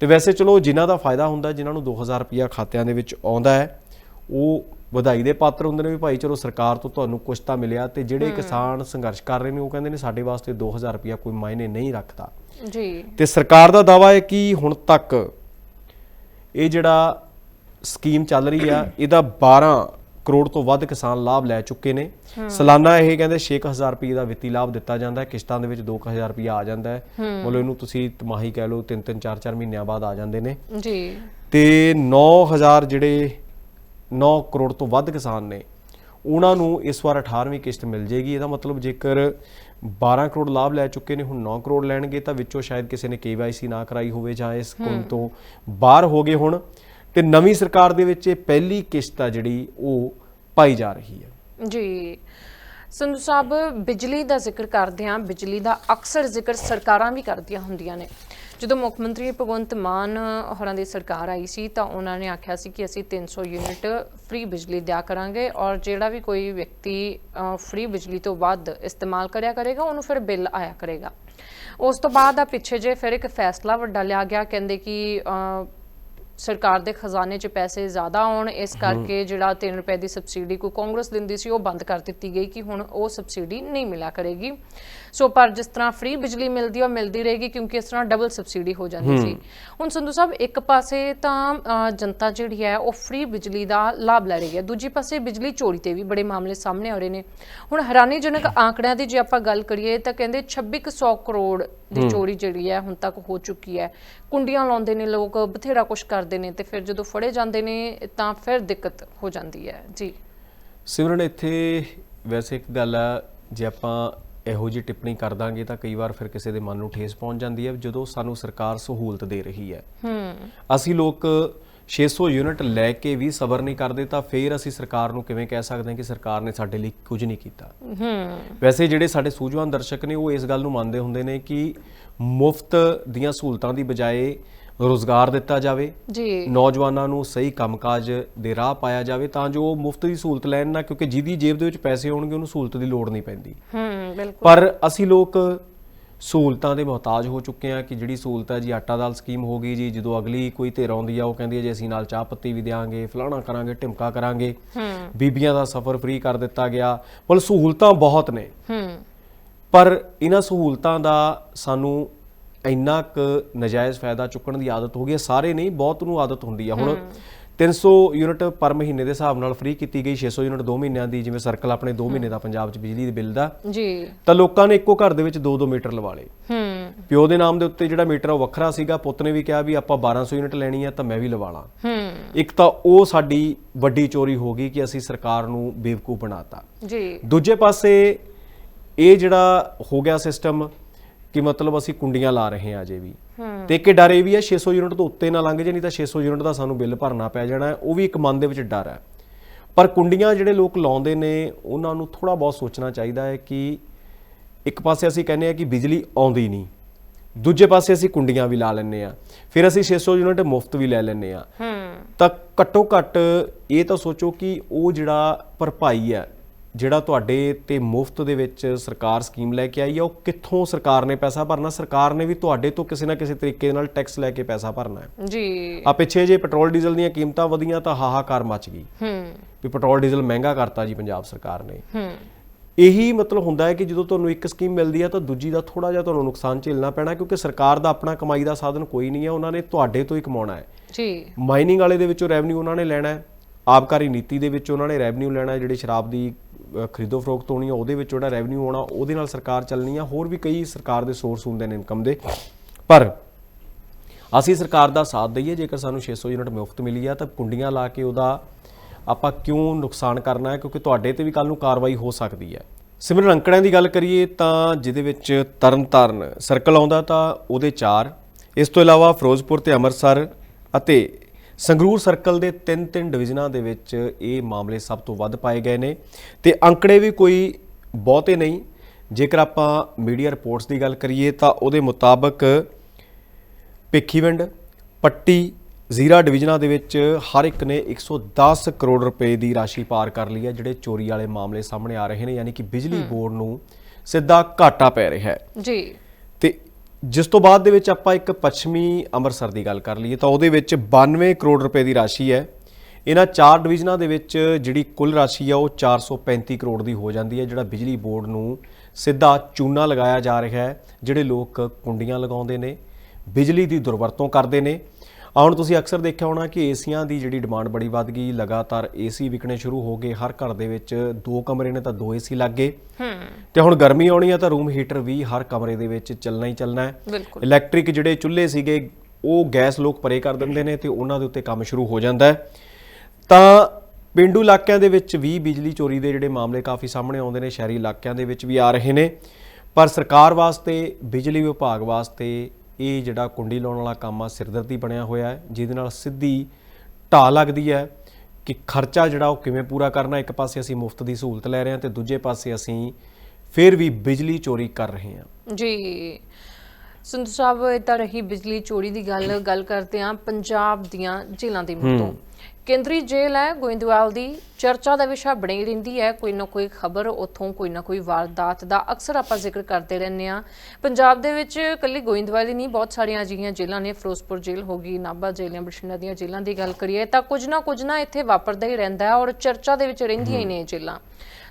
ਤੇ ਵੈਸੇ ਚਲੋ ਜਿਨ੍ਹਾਂ ਦਾ ਫਾਇਦਾ ਹੁੰਦਾ ਜਿਨ੍ਹਾਂ ਨੂੰ 2000 ਰੁਪਇਆ ਖਾਤਿਆਂ ਦੇ ਵਿੱਚ ਆਉਂਦਾ ਹੈ ਉਹ ਵਧਾਈ ਦੇ ਪਾਤਰ ਹੁੰਦੇ ਨੇ ਵੀ ਭਾਈ ਚਲੋ ਸਰਕਾਰ ਤੋਂ ਤੁਹਾਨੂੰ ਕੁਝ ਤਾਂ ਮਿਲਿਆ ਤੇ ਜਿਹੜੇ ਕਿਸਾਨ ਸੰਘਰਸ਼ ਕਰ ਰਹੇ ਨੇ ਉਹ ਕਹਿੰਦੇ ਨੇ ਸਾਡੇ ਵਾਸਤੇ 2000 ਰੁਪਇਆ ਕੋਈ ਮਾਇਨੇ ਨਹੀਂ ਰੱਖਦਾ। ਜੀ। ਤੇ ਸਰਕਾਰ ਦਾ ਦਾਵਾ ਹੈ ਕਿ ਹੁਣ ਤੱਕ ਇਹ ਜਿਹੜਾ ਸਕੀਮ ਚੱਲ ਰਹੀ ਆ ਇਹਦਾ 12 ਕਰੋੜ ਤੋਂ ਵੱਧ ਕਿਸਾਨ ਲਾਭ ਲੈ ਚੁੱਕੇ ਨੇ। ਸਾਲਾਨਾ ਇਹ ਕਹਿੰਦੇ 6000 ਰੁਪਏ ਦਾ ਵਿੱਤੀ ਲਾਭ ਦਿੱਤਾ ਜਾਂਦਾ ਹੈ। ਕਿਸ਼ਤਾਂ ਦੇ ਵਿੱਚ 2000 ਰੁਪਏ ਆ ਜਾਂਦਾ ਹੈ। ਮਤਲਬ ਇਹਨੂੰ ਤੁਸੀਂ ਤਿਮਾਹੀ ਕਹਿ ਲਓ 3-3 4-4 ਮਹੀਨਿਆਂ ਬਾਅਦ ਆ ਜਾਂਦੇ ਨੇ। ਜੀ। ਤੇ 9000 ਜਿਹੜੇ 9 ਕਰੋੜ ਤੋਂ ਵੱਧ ਕਿਸਾਨ ਨੇ ਉਹਨਾਂ ਨੂੰ ਇਸ ਵਾਰ 18ਵੀਂ ਕਿਸ਼ਤ ਮਿਲ ਜੇਗੀ ਇਹਦਾ ਮਤਲਬ ਜੇਕਰ 12 ਕਰੋੜ ਲਾਭ ਲੈ ਚੁੱਕੇ ਨੇ ਹੁਣ 9 ਕਰੋੜ ਲੈਣਗੇ ਤਾਂ ਵਿੱਚੋਂ ਸ਼ਾਇਦ ਕਿਸੇ ਨੇ KYC ਨਾ ਕਰਾਈ ਹੋਵੇ ਜਾਂ ਇਸ ਸਕੀਮ ਤੋਂ ਬਾਹਰ ਹੋ ਗਏ ਹੁਣ। ਤੇ ਨਵੀਂ ਸਰਕਾਰ ਦੇ ਵਿੱਚ ਇਹ ਪਹਿਲੀ ਕਿਸ਼ਤ ਆ ਜਿਹੜੀ ਉਹ ਪਾਈ ਜਾ ਰਹੀ ਹੈ। ਜੀ। ਸੰਧੂ ਸਾਹਿਬ, ਬਿਜਲੀ ਦਾ ਜ਼ਿਕਰ ਕਰਦੇ ਹਾਂ। ਬਿਜਲੀ ਦਾ ਅਕਸਰ ਜ਼ਿਕਰ ਸਰਕਾਰਾਂ ਵੀ ਕਰਦੀਆਂ ਹੁੰਦੀਆਂ ਨੇ। ਜਦੋਂ ਮੁੱਖ ਮੰਤਰੀ ਭਗਵੰਤ ਮਾਨ ਹੋਰਾਂ ਦੀ ਸਰਕਾਰ ਆਈ ਸੀ ਤਾਂ ਉਹਨਾਂ ਨੇ ਆਖਿਆ ਸੀ ਕਿ ਅਸੀਂ 300 ਯੂਨਿਟ ਫ੍ਰੀ ਬਿਜਲੀ ਦਿਆ ਕਰਾਂਗੇ ਔਰ ਜਿਹੜਾ ਵੀ ਕੋਈ ਵਿਅਕਤੀ ਫ੍ਰੀ ਬਿਜਲੀ ਤੋਂ ਵੱਧ ਇਸਤੇਮਾਲ ਕਰਿਆ ਕਰੇਗਾ, ਉਹਨੂੰ ਫਿਰ ਬਿੱਲ ਆਇਆ ਕਰੇਗਾ। ਉਸ ਤੋਂ ਬਾਅਦ ਆ ਪਿੱਛੇ ਜੇ ਫਿਰ ਇੱਕ ਫੈਸਲਾ ਵੱਡਾ ਲਿਆ ਗਿਆ, ਕਹਿੰਦੇ ਕਿ ਸਰਕਾਰ ਦੇ ਖਜ਼ਾਨੇ 'ਚ ਪੈਸੇ ਜ਼ਿਆਦਾ ਆਉਣ ਇਸ ਕਰਕੇ ਜਿਹੜਾ 3 ਰੁਪਏ ਦੀ ਸਬਸਿਡੀ ਕੋਈ ਕਾਂਗਰਸ ਦਿੰਦੀ ਸੀ ਉਹ ਬੰਦ ਕਰ ਦਿੱਤੀ ਗਈ ਕਿ ਹੁਣ ਉਹ ਸਬਸਿਡੀ ਨਹੀਂ ਮਿਲਿਆ ਕਰੇਗੀ। ਸੋ ਪਰ ਜਿਸ ਤਰ੍ਹਾਂ ਫ੍ਰੀ ਬਿਜਲੀ ਮਿਲਦੀ ਉਹ ਮਿਲਦੀ ਰਹੇਗੀ ਕਿਉਂਕਿ ਇਸ ਤਰ੍ਹਾਂ ਡਬਲ ਸਬਸਿਡੀ ਹੋ ਜਾਂਦੀ ਸੀ। ਹੁਣ ਸੰਧੂ ਸਾਹਿਬ ਇੱਕ ਪਾਸੇ ਤਾਂ ਜਨਤਾ ਜਿਹੜੀ ਹੈ ਉਹ ਫ੍ਰੀ ਬਿਜਲੀ ਦਾ ਲਾਭ ਲੈ ਰਹੀ ਹੈ। ਦੂਜੀ ਪਾਸੇ ਬਿਜਲੀ ਚੋਰੀ ਤੇ ਵੀ ਬੜੇ ਮਾਮਲੇ ਸਾਹਮਣੇ ਆ ਰਹੇ ਨੇ। ਹੁਣ ਹੈਰਾਨੀਜਨਕ ਆંકੜਿਆਂ ਦੀ ਜੇ ਆਪਾਂ ਗੱਲ ਕਰੀਏ ਤਾਂ ਕਹਿੰਦੇ 2600 ਕਰੋੜ ਦੀ ਚੋਰੀ ਜਿਹੜੀ ਹੈ ਹੁਣ ਤੱਕ ਹੋ ਚੁੱਕੀ ਹੈ। ਕੁੰਡੀਆਂ ਲਾਉਂਦੇ ਨੇ ਲੋਕ ਬਥੇਰਾ ਕੁਝ ਕਰਦੇ ਕਰਦੇ ਨੇ ਤੇ ਫਿਰ ਜਦੋਂ ਫੜੇ ਜਾਂਦੇ ਨੇ ਤਾਂ ਫਿਰ ਦਿੱਕਤ ਹੋ ਜਾਂਦੀ ਹੈ। ਜੀ। ਸਿਮਰਨ ਇੱਥੇ ਵੈਸੇ ਇੱਕ ਗੱਲ ਆ ਜੇ ਆਪਾਂ ਇਹੋ ਜੀ ਟਿੱਪਣੀ ਕਰ ਦਾਂਗੇ ਤਾਂ ਕਈ ਵਾਰ ਫਿਰ ਕਿਸੇ ਦੇ ਮਨ ਨੂੰ ਠੇਸ ਪਹੁੰਚ ਜਾਂਦੀ ਹੈ ਜਦੋਂ ਸਾਨੂੰ ਸਰਕਾਰ ਸਹੂਲਤ ਦੇ ਰਹੀ ਹੈ। ਹੂੰ। ਅਸੀਂ ਲੋਕ 600 ਯੂਨਿਟ ਲੈ ਕੇ ਵੀ ਸਬਰ ਨਹੀਂ ਕਰਦੇ ਤਾਂ ਫਿਰ ਅਸੀਂ ਸਰਕਾਰ ਨੂੰ ਕਿਵੇਂ ਕਹਿ ਸਕਦੇ ਹਾਂ ਕਿ ਸਰਕਾਰ ਨੇ ਸਾਡੇ ਲਈ ਕੁਝ ਨਹੀਂ ਕੀਤਾ? ਹੂੰ। ਵੈਸੇ ਜਿਹੜੇ ਸਾਡੇ ਸੂਝਵਾਨ ਦਰਸ਼ਕ ਨੇ ਉਹ ਇਸ ਗੱਲ ਨੂੰ ਮੰਨਦੇ ਹੁੰਦੇ ਨੇ ਕਿ ਮੁਫਤ ਦੀਆਂ ਸਹੂਲਤਾਂ ਦੀ ਬਜਾਏ ਰੋਜ਼ਗਾਰ ਦਿੱਤਾ ਜਾਵੇ ਜੀ। ਨੌਜਵਾਨਾਂ ਨੂੰ ਸਹੀ ਕੰਮਕਾਜ ਦੇ ਰਾਹ ਪਾਇਆ ਜਾਵੇ ਤਾਂ ਜੋ ਉਹ ਮੁਫਤ ਦੀ ਸਹੂਲਤ ਲੈਣ ਨਾ ਕਿਉਂਕਿ ਜਿਹਦੀ ਜੇਬ ਦੇ ਵਿੱਚ ਪੈਸੇ ਹੋਣਗੇ ਉਹਨੂੰ ਸਹੂਲਤ ਦੀ ਲੋੜ ਨਹੀਂ ਪੈਂਦੀ। ਹੂੰ ਬਿਲਕੁਲ। ਪਰ ਅਸੀਂ ਲੋਕ ਸਹੂਲਤਾਂ ਦੇ ਮੁਹਤਾਜ ਹੋ ਚੁੱਕੇ ਆ ਕਿ ਜਿਹੜੀ ਸਹੂਲਤ ਹੈ ਜੀ ਆਟਾ ਦਾਲ ਸਕੀਮ ਹੋ ਗਈ ਜੀ ਜਦੋਂ ਅਗਲੀ ਕੋਈ ਧਿਰ ਆਉਂਦੀ ਆ ਉਹ ਕਹਿੰਦੀ ਹੈ ਜੀ ਅਸੀਂ ਨਾਲ ਚਾਹ ਪੱਤੀ ਵੀ ਦੇਾਂਗੇ ਫਲਾਣਾ ਕਰਾਂਗੇ ਢਿਮਕਾ ਕਰਾਂਗੇ। ਹੂੰ। ਬੀਬੀਆਂ ਦਾ ਸਫ਼ਰ ਫ੍ਰੀ ਕਰ ਦਿੱਤਾ ਗਿਆ। ਮਤਲਬ ਸਹੂਲਤਾਂ ਬਹੁਤ ਨੇ। ਹੂੰ। ਪਰ ਇਹਨਾਂ ਸਹੂਲਤਾਂ ਦਾ ਸਾਨੂੰ ਇੰਨਾ ਕੁ ਨਜਾਇਜ਼ ਫਾਇਦਾ ਚੁੱਕਣ ਦੀ ਆਦਤ ਹੋ ਗਈ ਹੈ। ਸਾਰੇ ਨਹੀਂ ਬਹੁਤ ਨੂੰ ਆਦਤ ਹੁੰਦੀ ਆ। ਹੁਣ 300 ਯੂਨਿਟ ਪਰ ਮਹੀਨੇ ਦੇ ਹਿਸਾਬ ਨਾਲ ਫ੍ਰੀ ਕੀਤੀ ਗਈ 600 ਯੂਨਿਟ 2 ਮਹੀਨਿਆਂ ਦੀ ਜਿਵੇਂ ਸਰਕਲ ਆਪਣੇ 2 ਮਹੀਨੇ ਦਾ ਪੰਜਾਬ 'ਚ ਬਿਜਲੀ ਦੇ ਬਿੱਲ ਦਾ। ਜੀ। ਤਾਂ ਲੋਕਾਂ ਨੇ ਇੱਕੋ ਘਰ ਦੇ ਵਿੱਚ 2-2 ਮੀਟਰ ਲਵਾ ਲਏ। ਹੂੰ। ਪਿਓ ਦੇ ਨਾਮ ਦੇ ਉੱਤੇ ਜਿਹੜਾ ਮੀਟਰ ਉਹ ਵੱਖਰਾ ਸੀਗਾ ਪੁੱਤ ਨੇ ਵੀ ਕਿਹਾ ਵੀ ਆਪਾਂ 1200 ਯੂਨਿਟ ਲੈਣੀ ਆ ਤਾਂ ਮੈਂ ਵੀ ਲਵਾ ਲਾਂ। ਹੂੰ। ਇੱਕ ਤਾਂ ਉਹ ਸਾਡੀ ਵੱਡੀ ਚੋਰੀ ਹੋ ਗਈ ਕਿ ਅਸੀਂ ਸਰਕਾਰ ਨੂੰ ਬੇਵਕੂਫ ਬਣਾਤਾ। ਜੀ। ਦੂਜੇ ਪਾਸੇ ਇਹ ਜਿਹੜਾ ਹੋ ਗਿਆ ਸਿਸਟਮ ਕਿ ਮਤਲਬ ਅਸੀਂ ਕੁੰਡੀਆਂ ਲਾ ਰਹੇ ਹਾਂ ਅਜੇ ਵੀ। ਤੇ ਇੱਕ ਡਰ ਇਹ ਵੀ ਹੈ 600 ਯੂਨਿਟ ਤੋਂ ਉੱਤੇ ਨਾ ਲੰਘ ਜੇ ਨਹੀਂ ਤਾਂ 600 ਯੂਨਿਟ ਦਾ ਸਾਨੂੰ ਬਿੱਲ ਭਰਨਾ ਪੈ ਜਾਣਾ ਉਹ ਵੀ ਇੱਕ ਮਨ ਦੇ ਵਿੱਚ ਡਰ ਹੈ। ਪਰ ਕੁੰਡੀਆਂ ਜਿਹੜੇ ਲੋਕ ਲਾਉਂਦੇ ਨੇ ਉਹਨਾਂ ਨੂੰ ਥੋੜਾ ਬਹੁਤ ਸੋਚਣਾ ਚਾਹੀਦਾ ਹੈ ਕਿ ਇੱਕ ਪਾਸੇ ਅਸੀਂ ਕਹਿੰਦੇ ਆ ਕਿ ਬਿਜਲੀ ਆਉਂਦੀ ਨਹੀਂ ਦੂਜੇ ਪਾਸੇ ਅਸੀਂ ਕੁੰਡੀਆਂ ਵੀ ਲਾ ਲੈਂਦੇ ਆ ਫਿਰ ਅਸੀਂ 600 ਯੂਨਿਟ ਮੁਫਤ ਵੀ ਲੈ ਲੈਂਦੇ ਆ ਹੂੰ। ਤਾਂ ਘੱਟੋ ਘੱਟ ਇਹ ਤਾਂ ਸੋਚੋ ਕਿ ਉਹ ਜਿਹੜਾ ਭਰਪਾਈ ਹੈ ਜਿਹੜਾ ਤੁਹਾਡੇ ਤੇ ਮੁਫਤ ਦੇ ਵਿੱਚ ਸਰਕਾਰ ਸਕੀਮ ਲੈ ਕੇ ਆਈ ਹੈ ਉਹ ਕਿੱਥੋਂ ਸਰਕਾਰ ਨੇ ਪੈਸਾ ਭਰਨਾ? ਸਰਕਾਰ ਨੇ ਵੀ ਤੁਹਾਡੇ ਤੋਂ ਕਿਸੇ ਨਾ ਕਿਸੇ ਤਰੀਕੇ ਨਾਲ ਟੈਕਸ ਲੈ ਕੇ ਪੈਸਾ ਭਰਨਾ ਹੈ। ਜੀ। ਆ ਪਿੱਛੇ ਜੇ ਪੈਟਰੋਲ ਡੀਜ਼ਲ ਦੀਆਂ ਕੀਮਤਾਂ ਵਧੀਆਂ ਤਾਂ ਹਾਹਾਕਾਰ ਮਚ ਗਈ। ਹੂੰ। ਵੀ ਪੈਟਰੋਲ ਡੀਜ਼ਲ ਮਹਿੰਗਾ ਕਰਤਾ ਜੀ ਪੰਜਾਬ ਸਰਕਾਰ ਨੇ। ਹੂੰ। ਇਹੀ ਮਤਲਬ ਹੁੰਦਾ ਹੈ ਕਿ ਜਦੋਂ ਤੁਹਾਨੂੰ ਇੱਕ ਸਕੀਮ ਮਿਲਦੀ ਹੈ ਤਾਂ ਦੂਜੀ ਦਾ ਥੋੜਾ ਜਿਹਾ ਤੁਹਾਨੂੰ ਨੁਕਸਾਨ ਝੇਲਣਾ ਪੈਣਾ ਕਿਉਂਕਿ ਸਰਕਾਰ ਦਾ ਆਪਣਾ ਕਮਾਈ ਦਾ ਸਾਧਨ ਕੋਈ ਨਹੀਂ ਹੈ ਉਹਨਾਂ ਨੇ ਤੁਹਾਡੇ ਤੋਂ ਹੀ ਕਮਾਉਣਾ ਹੈ। ਜੀ। ਮਾਈਨਿੰਗ ਵਾਲੇ ਦੇ ਵਿੱਚੋਂ ਰੈਵਨਿਊ ਉਹਨਾਂ ਨੇ ਲੈਣਾ ਹੈ। ਆਬਕਾਰੀ ਨੀਤੀ ਦੇ ਵਿੱਚ ਉਹਨਾਂ ਨੇ ਰੈਵਨਿਊ ਲੈਣਾ, ਜਿਹੜੇ ਸ਼ਰਾਬ ਦੀ ਖਰੀਦੋ ਫਰੋਖਤ ਹੋਣੀ ਆ, ਉਹਦੇ ਵਿੱਚ ਜਿਹੜਾ ਰੈਵਨਿਊ ਆਉਣਾ ਉਹਦੇ ਨਾਲ ਸਰਕਾਰ ਚੱਲਣੀ ਆ। ਹੋਰ ਵੀ ਕਈ ਸਰਕਾਰ ਦੇ ਸੋਰਸ ਹੁੰਦੇ ਨੇ ਇਨਕਮ ਦੇ। ਪਰ ਅਸੀਂ ਸਰਕਾਰ ਦਾ ਸਾਥ ਦਈਏ, ਜੇਕਰ ਸਾਨੂੰ 600 ਯੂਨਿਟ ਮੁਫਤ ਮਿਲੀ ਆ, ਤਾਂ ਕੁੰਡੀਆਂ ਲਾ ਕੇ ਉਹਦਾ ਆਪਾਂ ਕਿਉਂ ਨੁਕਸਾਨ ਕਰਨਾ ਹੈ? ਕਿਉਂਕਿ ਤੁਹਾਡੇ ਤੇ ਵੀ ਕੱਲ ਨੂੰ ਕਾਰਵਾਈ ਹੋ ਸਕਦੀ ਹੈ। ਸਿਮਰਨ, ਅੰਕੜਿਆਂ ਦੀ ਗੱਲ ਕਰੀਏ ਤਾਂ ਜਿਹਦੇ ਵਿੱਚ ਤਰਨਤਾਰਨ ਸਰਕਲ ਆਉਂਦਾ ਤਾਂ ਉਹਦੇ 4 ਇਸ ਤੋਂ ਇਲਾਵਾ ਫਿਰੋਜ਼ਪੁਰ ਤੇ ਅੰਮ੍ਰਿਤਸਰ ਅਤੇ ਸੰਗਰੂਰ ਸਰਕਲ ਦੇ ਤਿੰਨ ਤਿੰਨ ਡਿਵੀਜ਼ਨਾਂ ਦੇ ਵਿੱਚ ਇਹ ਮਾਮਲੇ ਸਭ ਤੋਂ ਵੱਧ ਪਾਏ ਗਏ ਨੇ ਤੇ ਅੰਕੜੇ ਵੀ ਕੋਈ ਬਹੁਤੇ ਨਹੀਂ। ਜੇਕਰ ਆਪਾਂ ਮੀਡੀਆ ਰਿਪੋਰਟਸ ਦੀ ਗੱਲ ਕਰੀਏ ਤਾਂ ਉਹਦੇ ਮੁਤਾਬਕ ਭਿੱਖੀਵਿੰਡ ਪੱਟੀ ਜ਼ੀਰਾ ਡਿਵੀਜ਼ਨਾਂ ਦੇ ਵਿੱਚ ਹਰ ਇੱਕ ਨੇ 110 ਕਰੋੜ ਰੁਪਏ ਦੀ ਰਾਸ਼ੀ ਪਾਰ ਕਰ ਲਈ ਹੈ ਜਿਹੜੇ ਚੋਰੀ ਵਾਲੇ ਮਾਮਲੇ ਸਾਹਮਣੇ ਆ ਰਹੇ ਨੇ ਯਾਨੀ ਕਿ ਬਿਜਲੀ ਬੋਰਡ ਨੂੰ ਸਿੱਧਾ ਘਾਟਾ ਪੈ ਰਿਹਾ ਹੈ। ਜੀ। ਜਿਸ ਤੋਂ ਬਾਅਦ ਦੇ ਵਿੱਚ ਆਪਾਂ ਇੱਕ ਪੱਛਮੀ ਅੰਮ੍ਰਿਤਸਰ ਦੀ ਗੱਲ ਕਰ ਲਈਏ ਤਾਂ ਉਹਦੇ ਵਿੱਚ 92 ਕਰੋੜ ਰੁਪਏ ਦੀ ਰਾਸ਼ੀ ਹੈ। ਇਹਨਾਂ ਚਾਰ ਡਿਵੀਜ਼ਨਾਂ ਦੇ ਵਿੱਚ ਜਿਹੜੀ ਕੁੱਲ ਰਾਸ਼ੀ ਆ, ਉਹ 435 ਕਰੋੜ ਦੀ ਹੋ ਜਾਂਦੀ ਹੈ, ਜਿਹੜਾ ਬਿਜਲੀ ਬੋਰਡ ਨੂੰ ਸਿੱਧਾ ਚੂਨਾ ਲਗਾਇਆ ਜਾ ਰਿਹਾ ਹੈ, ਜਿਹੜੇ ਲੋਕ ਕੁੰਡੀਆਂ ਲਗਾਉਂਦੇ ਨੇ, ਬਿਜਲੀ ਦੀ ਦੁਰਵਰਤੋਂ ਕਰਦੇ ਨੇ। ਹੁਣ ਤੁਸੀਂ ਅਕਸਰ ਦੇਖਿਆ ਹੋਣਾ ਕਿ ਏਸੀਆਂ ਦੀ ਜਿਹੜੀ ਡਿਮਾਂਡ ਬੜੀ ਵੱਧ ਗਈ ਲਗਾਤਾਰ ਏਸੀ ਵਿਕਣੇ ਸ਼ੁਰੂ ਹੋ ਗਏ ਹਰ ਘਰ ਦੇ ਵਿੱਚ ਦੋ ਕਮਰੇ ਨੇ ਤਾਂ ਦੋ ਏਸੀ ਲੱਗ ਗਏ। ਹੂੰ। ਤੇ ਹੁਣ ਗਰਮੀ ਆਉਣੀ ਆ ਤਾਂ ਰੂਮ ਹੀਟਰ ਵੀ ਹਰ ਕਮਰੇ ਦੇ ਵਿੱਚ ਚੱਲਣਾ ਹੀ ਚੱਲਣਾ ਹੈ। ਬਿਲਕੁਲ। ਇਲੈਕਟ੍ਰਿਕ ਜਿਹੜੇ ਚੁੱਲ੍ਹੇ ਸੀਗੇ ਉਹ ਗੈਸ ਲੋਕ ਪਰੇ ਕਰ ਦਿੰਦੇ ਨੇ ਤੇ ਉਹਨਾਂ ਦੇ ਉੱਤੇ ਕੰਮ ਸ਼ੁਰੂ ਹੋ ਜਾਂਦਾ ਹੈ। ਤਾਂ ਪਿੰਡੂ ਇਲਾਕਿਆਂ ਦੇ ਵਿੱਚ ਵੀ ਬਿਜਲੀ ਚੋਰੀ ਦੇ ਜਿਹੜੇ ਮਾਮਲੇ ਕਾਫੀ ਸਾਹਮਣੇ ਆਉਂਦੇ ਨੇ ਸ਼ਹਿਰੀ ਇਲਾਕਿਆਂ ਦੇ ਵਿੱਚ ਵੀ ਆ ਰਹੇ ਨੇ। ਪਰ ਸਰਕਾਰ ਵਾਸਤੇ ਬਿਜਲੀ ਵਿਭਾਗ ਵਾਸਤੇ ਇਹ ਜਿਹੜਾ ਕੁੰਡੀ ਲਾਉਣ ਵਾਲਾ ਕੰਮ ਆ ਸਿਰਦਰਦੀ ਬਣਿਆ ਹੋਇਆ ਹੈ ਜਿਹਦੇ ਨਾਲ ਸਿੱਧੀ ਢਾਹ ਲੱਗਦੀ ਹੈ ਕਿ ਖਰਚਾ ਜਿਹੜਾ ਉਹ ਕਿਵੇਂ ਪੂਰਾ ਕਰਨਾ ਇੱਕ ਪਾਸੇ ਅਸੀਂ ਮੁਫਤ ਦੀ ਸਹੂਲਤ ਲੈ ਰਹੇ ਹਾਂ ਤੇ ਦੂਜੇ ਪਾਸੇ ਅਸੀਂ ਫਿਰ ਵੀ ਬਿਜਲੀ ਚੋਰੀ ਕਰ ਰਹੇ ਹਾਂ। ਜੀ। ਸੰਧੂ ਸਾਹਿਬ ਇਹ ਤਾਂ ਰਹੀ ਬਿਜਲੀ ਚੋਰੀ ਦੀ ਗੱਲ ਗੱਲ ਕਰਦੇ ਆ ਪੰਜਾਬ ਦੀਆਂ ਜੇਲ੍ਹਾਂ ਦੇ ਮੁੱਦੋਂ ਕੇਂਦਰੀ ਜੇਲ੍ਹ ਹੈ, ਗੋਇੰਦਵਾਲ ਦੀ। ਚਰਚਾ ਦਾ ਵਿਸ਼ਾ ਬਣੀ ਰਹਿੰਦੀ ਹੈ। ਕੋਈ ਨਾ ਕੋਈ ਖਬਰ ਉੱਥੋਂ, ਕੋਈ ਨਾ ਕੋਈ ਵਾਰਦਾਤ ਦਾ ਅਕਸਰ ਆਪਾਂ ਜ਼ਿਕਰ ਕਰਦੇ ਰਹਿੰਦੇ ਆ ਪੰਜਾਬ ਦੇ ਵਿੱਚ ਇਕੱਲੀ ਗੋਇੰਦਵਾਲ ਹੀ ਨਹੀਂ, ਬਹੁਤ ਸਾਰੀਆਂ ਅਜਿਹੀਆਂ ਜੇਲ੍ਹਾਂ ਨੇ। ਫਿਰੋਜ਼ਪੁਰ ਜੇਲ੍ਹ ਹੋ ਗਈ, ਨਾਭਾ ਜੇਲ੍ਹ ਹੈ ਬਠਿੰਡਾ ਦੀਆਂ ਜੇਲ੍ਹਾਂ ਦੀ ਗੱਲ ਕਰੀਏ ਤਾਂ ਕੁਝ ਨਾ ਕੁਝ ਨਾ ਇੱਥੇ ਵਾਪਰਦਾ ਹੀ ਰਹਿੰਦਾ ਹੈ ਔਰ ਚਰਚਾ ਦੇ ਵਿੱਚ ਰਹਿੰਦੀਆਂ ਹੀ ਨੇ ਇਹ ਜੇਲ੍ਹਾਂ।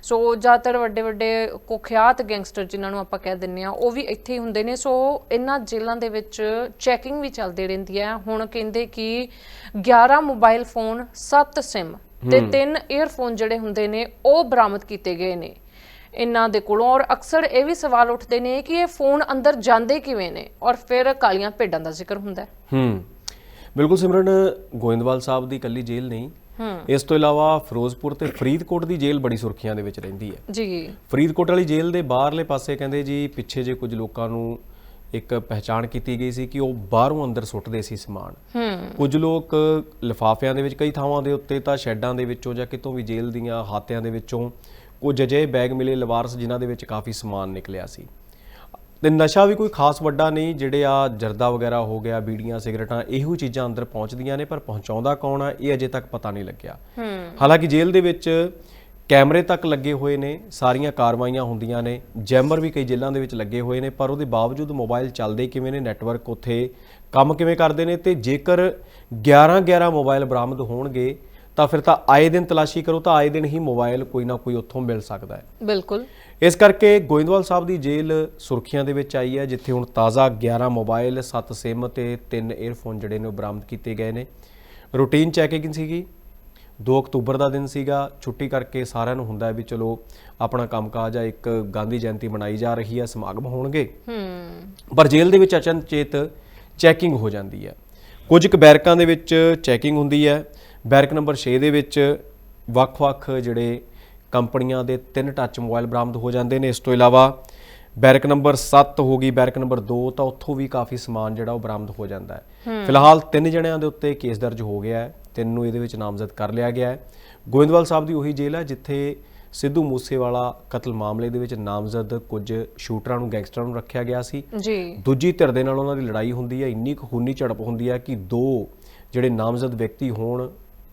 ਸੋ ਜ਼ਿਆਦਾਤਰ ਵੱਡੇ ਵੱਡੇ ਕੁਖਿਆਤ ਗੈਂਗਸਟਰ ਜਿਨ੍ਹਾਂ ਨੂੰ ਆਪਾਂ ਕਹਿ ਦਿੰਨੇ ਆ ਉਹ ਵੀ ਇੱਥੇ ਹੀ ਹੁੰਦੇ ਨੇ। ਸੋ ਇਹਨਾਂ ਜੇਲ੍ਹਾਂ ਦੇ ਵਿੱਚ ਚੈਕਿੰਗ ਵੀ ਚੱਲਦੀ ਰਹਿੰਦੀ ਹੈ। ਹੁਣ ਕਹਿੰਦੇ ਕਿ 11 ਮੋਬਾਈਲ ਫੋਨ 7 ਸਿਮ ਤੇ ਤਿੰਨ ਈਅਰਫੋਨ ਜਿਹੜੇ ਹੁੰਦੇ ਨੇ ਉਹ ਬਰਾਮਦ ਕੀਤੇ ਗਏ ਨੇ। ਇਹਨਾਂ ਦੇ ਕੋਲੋਂ ਔਰ ਅਕਸਰ ਇਹ ਵੀ ਸਵਾਲ ਉੱਠਦੇ ਨੇ ਕਿ ਇਹ ਫੋਨ ਅੰਦਰ ਜਾਂਦੇ ਕਿਵੇਂ ਨੇ ਔਰ ਫਿਰ ਕਾਲੀਆਂ ਭੇਡਾਂ ਦਾ ਜ਼ਿਕਰ ਹੁੰਦਾ ਹੈ। ਹੂੰ। ਬਿਲਕੁਲ ਸਿਮਰਨ ਗੋਇੰਦਵਾਲ ਸਾਹਿਬ ਦੀ ਕੱਲੀ ਜੇਲ੍ਹ ਨਹੀਂ ਇਸ ਤੋਂ ਇਲਾਵਾ ਫਿਰੋਜ਼ਪੁਰ ਤੇ ਫਰੀਦਕੋਟ ਦੀ ਜੇਲ੍ਹ ਬੜੀ ਸੁਰਖੀਆਂ ਦੇ ਵਿੱਚ ਰਹਿੰਦੀ ਹੈ। ਜੀ। ਫਰੀਦਕੋਟ ਵਾਲੀ ਜੇਲ੍ਹ ਦੇ ਬਾਹਰਲੇ ਪਾਸੇ ਕਹਿੰਦੇ ਜੀ ਪਿੱਛੇ ਜੇ ਕੁਝ ਲੋਕਾਂ ਨੂੰ ਇੱਕ ਪਹਿਚਾਣ ਕੀਤੀ ਗਈ ਸੀ ਕਿ ਉਹ ਬਾਹਰੋਂ ਅੰਦਰ ਸੁੱਟਦੇ ਸੀ ਸਮਾਨ। ਹੂੰ। ਕੁਝ ਲੋਕ ਲਿਫਾਫਿਆਂ ਦੇ ਵਿੱਚ ਕਈ ਥਾਵਾਂ ਦੇ ਉੱਤੇ ਤਾਂ ਸ਼ੈੱਡਾਂ ਦੇ ਵਿੱਚੋਂ ਜਾਂ ਕਿਤੋਂ ਵੀ ਜੇਲ੍ਹ ਦੀਆਂ ਹਾਤਿਆਂ ਦੇ ਵਿੱਚੋਂ ਕੁਝ ਅਜਿਹੇ ਬੈਗ ਮਿਲੇ ਲਵਾਰਸ ਜਿਨ੍ਹਾਂ ਦੇ ਵਿੱਚ ਕਾਫੀ ਸਮਾਨ ਨਿਕਲਿਆ ਸੀ। ਤੇ ਨਸ਼ਾ ਵੀ ਕੋਈ ਖਾਸ ਵੱਡਾ ਨਹੀਂ ਜਿਹੜੇ ਆ ਜਰਦਾ ਵਗੈਰਾ ਹੋ ਗਿਆ ਬੀੜੀਆਂ ਸਿਗਰਟਾਂ ਇਹੋ ਚੀਜ਼ਾਂ ਅੰਦਰ ਪਹੁੰਚਦੀਆਂ ਨੇ ਪਰ ਪਹੁੰਚਾਉਂਦਾ ਕੌਣ ਆ ਇਹ ਅਜੇ ਤੱਕ ਪਤਾ ਨਹੀਂ ਲੱਗਿਆ। ਹਾਲਾਂਕਿ ਜੇਲ੍ਹ ਦੇ ਵਿੱਚ ਕੈਮਰੇ ਤੱਕ ਲੱਗੇ ਹੋਏ ਨੇ ਸਾਰੀਆਂ ਕਾਰਵਾਈਆਂ ਹੁੰਦੀਆਂ ਨੇ ਜੈਮਰ ਵੀ ਕਈ ਜੇਲ੍ਹਾਂ ਦੇ ਵਿੱਚ ਲੱਗੇ ਹੋਏ ਨੇ ਪਰ ਉਹਦੇ ਬਾਵਜੂਦ ਮੋਬਾਈਲ ਚੱਲਦੇ ਕਿਵੇਂ ਨੇ ਨੈਟਵਰਕ ਉੱਥੇ ਕੰਮ ਕਿਵੇਂ ਕਰਦੇ ਨੇ ਤੇ ਜੇਕਰ 11 11 ਮੋਬਾਈਲ ਬਰਾਮਦ ਹੋਣਗੇ ਤਾਂ ਫਿਰ ਤਾਂ ਆਏ ਦਿਨ ਤਲਾਸ਼ੀ ਕਰੋ ਤਾਂ ਆਏ ਦਿਨ ਹੀ ਮੋਬਾਈਲ ਕੋਈ ਨਾ ਕੋਈ ਉੱਥੋਂ ਮਿਲ ਸਕਦਾ ਹੈ। ਬਿਲਕੁਲ। ਇਸ ਕਰਕੇ ਗੋਇੰਦਵਾਲ ਸਾਹਿਬ ਦੀ ਜੇਲ੍ਹ ਸੁਰਖੀਆਂ ਦੇ ਵਿੱਚ ਆਈ ਹੈ ਜਿੱਥੇ ਹੁਣ ਤਾਜ਼ਾ 11 ਮੋਬਾਈਲ 7 ਸਿਮ ਤੇ 3 에ਅਰਫੋਨ ਜਿਹੜੇ ਨੇ ਉਹ ਬਰਾਮਦ ਕੀਤੇ ਗਏ ਨੇ। ਰੂਟੀਨ ਚੈਕਿੰਗ ਸੀਗੀ? 2 ਅਕਤੂਬਰ ਦਾ ਦਿਨ ਸੀਗਾ। ਛੁੱਟੀ ਕਰਕੇ ਸਾਰਿਆਂ ਨੂੰ ਹੁੰਦਾ ਵੀ ਚਲੋ ਆਪਣਾ ਕੰਮਕਾਜ ਆ ਇੱਕ ਗਾਂਧੀ ਜਯੰਤੀ ਮਨਾਈ ਜਾ ਰਹੀ ਹੈ ਸਮਾਗਮ ਹੋਣਗੇ। ਹੂੰ। ਪਰ ਜੇਲ੍ਹ ਦੇ ਵਿੱਚ ਅਚਨਚੇਤ ਚੈਕਿੰਗ ਹੋ ਜਾਂਦੀ ਹੈ। ਕੁਝ ਕੁ ਬੈਰਕਾਂ ਦੇ ਵਿੱਚ ਚੈਕਿੰਗ ਹੁੰਦੀ ਹੈ। ਬੈਰਕ ਨੰਬਰ 6 ਦੇ ਵਿੱਚ ਵੱਖ-ਵੱਖ ਜਿਹੜੇ ਕੰਪਨੀਆਂ ਦੇ ਤਿੰਨ ਟੱਚ ਮੋਬਾਈਲ ਬਰਾਮਦ ਹੋ ਜਾਂਦੇ ਨੇ। ਇਸ ਤੋਂ ਇਲਾਵਾ ਬੈਰਕ ਨੰਬਰ 7 ਹੋ ਗਈ ਬੈਰਕ ਨੰਬਰ 2 ਤਾਂ ਉੱਥੋਂ ਵੀ ਕਾਫੀ ਸਮਾਨ ਜਿਹੜਾ ਉਹ ਬਰਾਮਦ ਹੋ ਜਾਂਦਾ ਹੈ। ਫਿਲਹਾਲ ਤਿੰਨ ਜਣਿਆਂ ਦੇ ਉੱਤੇ ਕੇਸ ਦਰਜ ਹੋ ਗਿਆ ਹੈ। ਤਿੰਨ ਨੂੰ ਇਹਦੇ ਵਿੱਚ ਨਾਮਜ਼ਦ ਕਰ ਲਿਆ ਗਿਆ ਹੈ। ਗੋਇੰਦਵਾਲ ਸਾਹਿਬ ਦੀ ਉਹੀ ਜੇਲ੍ਹ ਹੈ ਜਿੱਥੇ ਸਿੱਧੂ ਮੂਸੇਵਾਲਾ ਕਤਲ ਮਾਮਲੇ ਦੇ ਵਿੱਚ ਨਾਮਜ਼ਦ ਕੁਝ ਸ਼ੂਟਰਾਂ ਨੂੰ ਗੈਂਗਸਟਰਾਂ ਨੂੰ ਰੱਖਿਆ ਗਿਆ ਸੀ। ਜੀ। ਦੂਜੀ ਧਿਰ ਦੇ ਨਾਲ ਉਹਨਾਂ ਦੀ ਲੜਾਈ ਹੁੰਦੀ ਹੈ। ਇੰਨੀ ਕੁ ਖੂਨੀ ਝੜਪ ਹੁੰਦੀ ਹੈ ਕਿ ਦੋ ਜਿਹੜੇ ਨਾਮਜ਼ਦ ਵਿਅਕਤੀ ਹੋਣ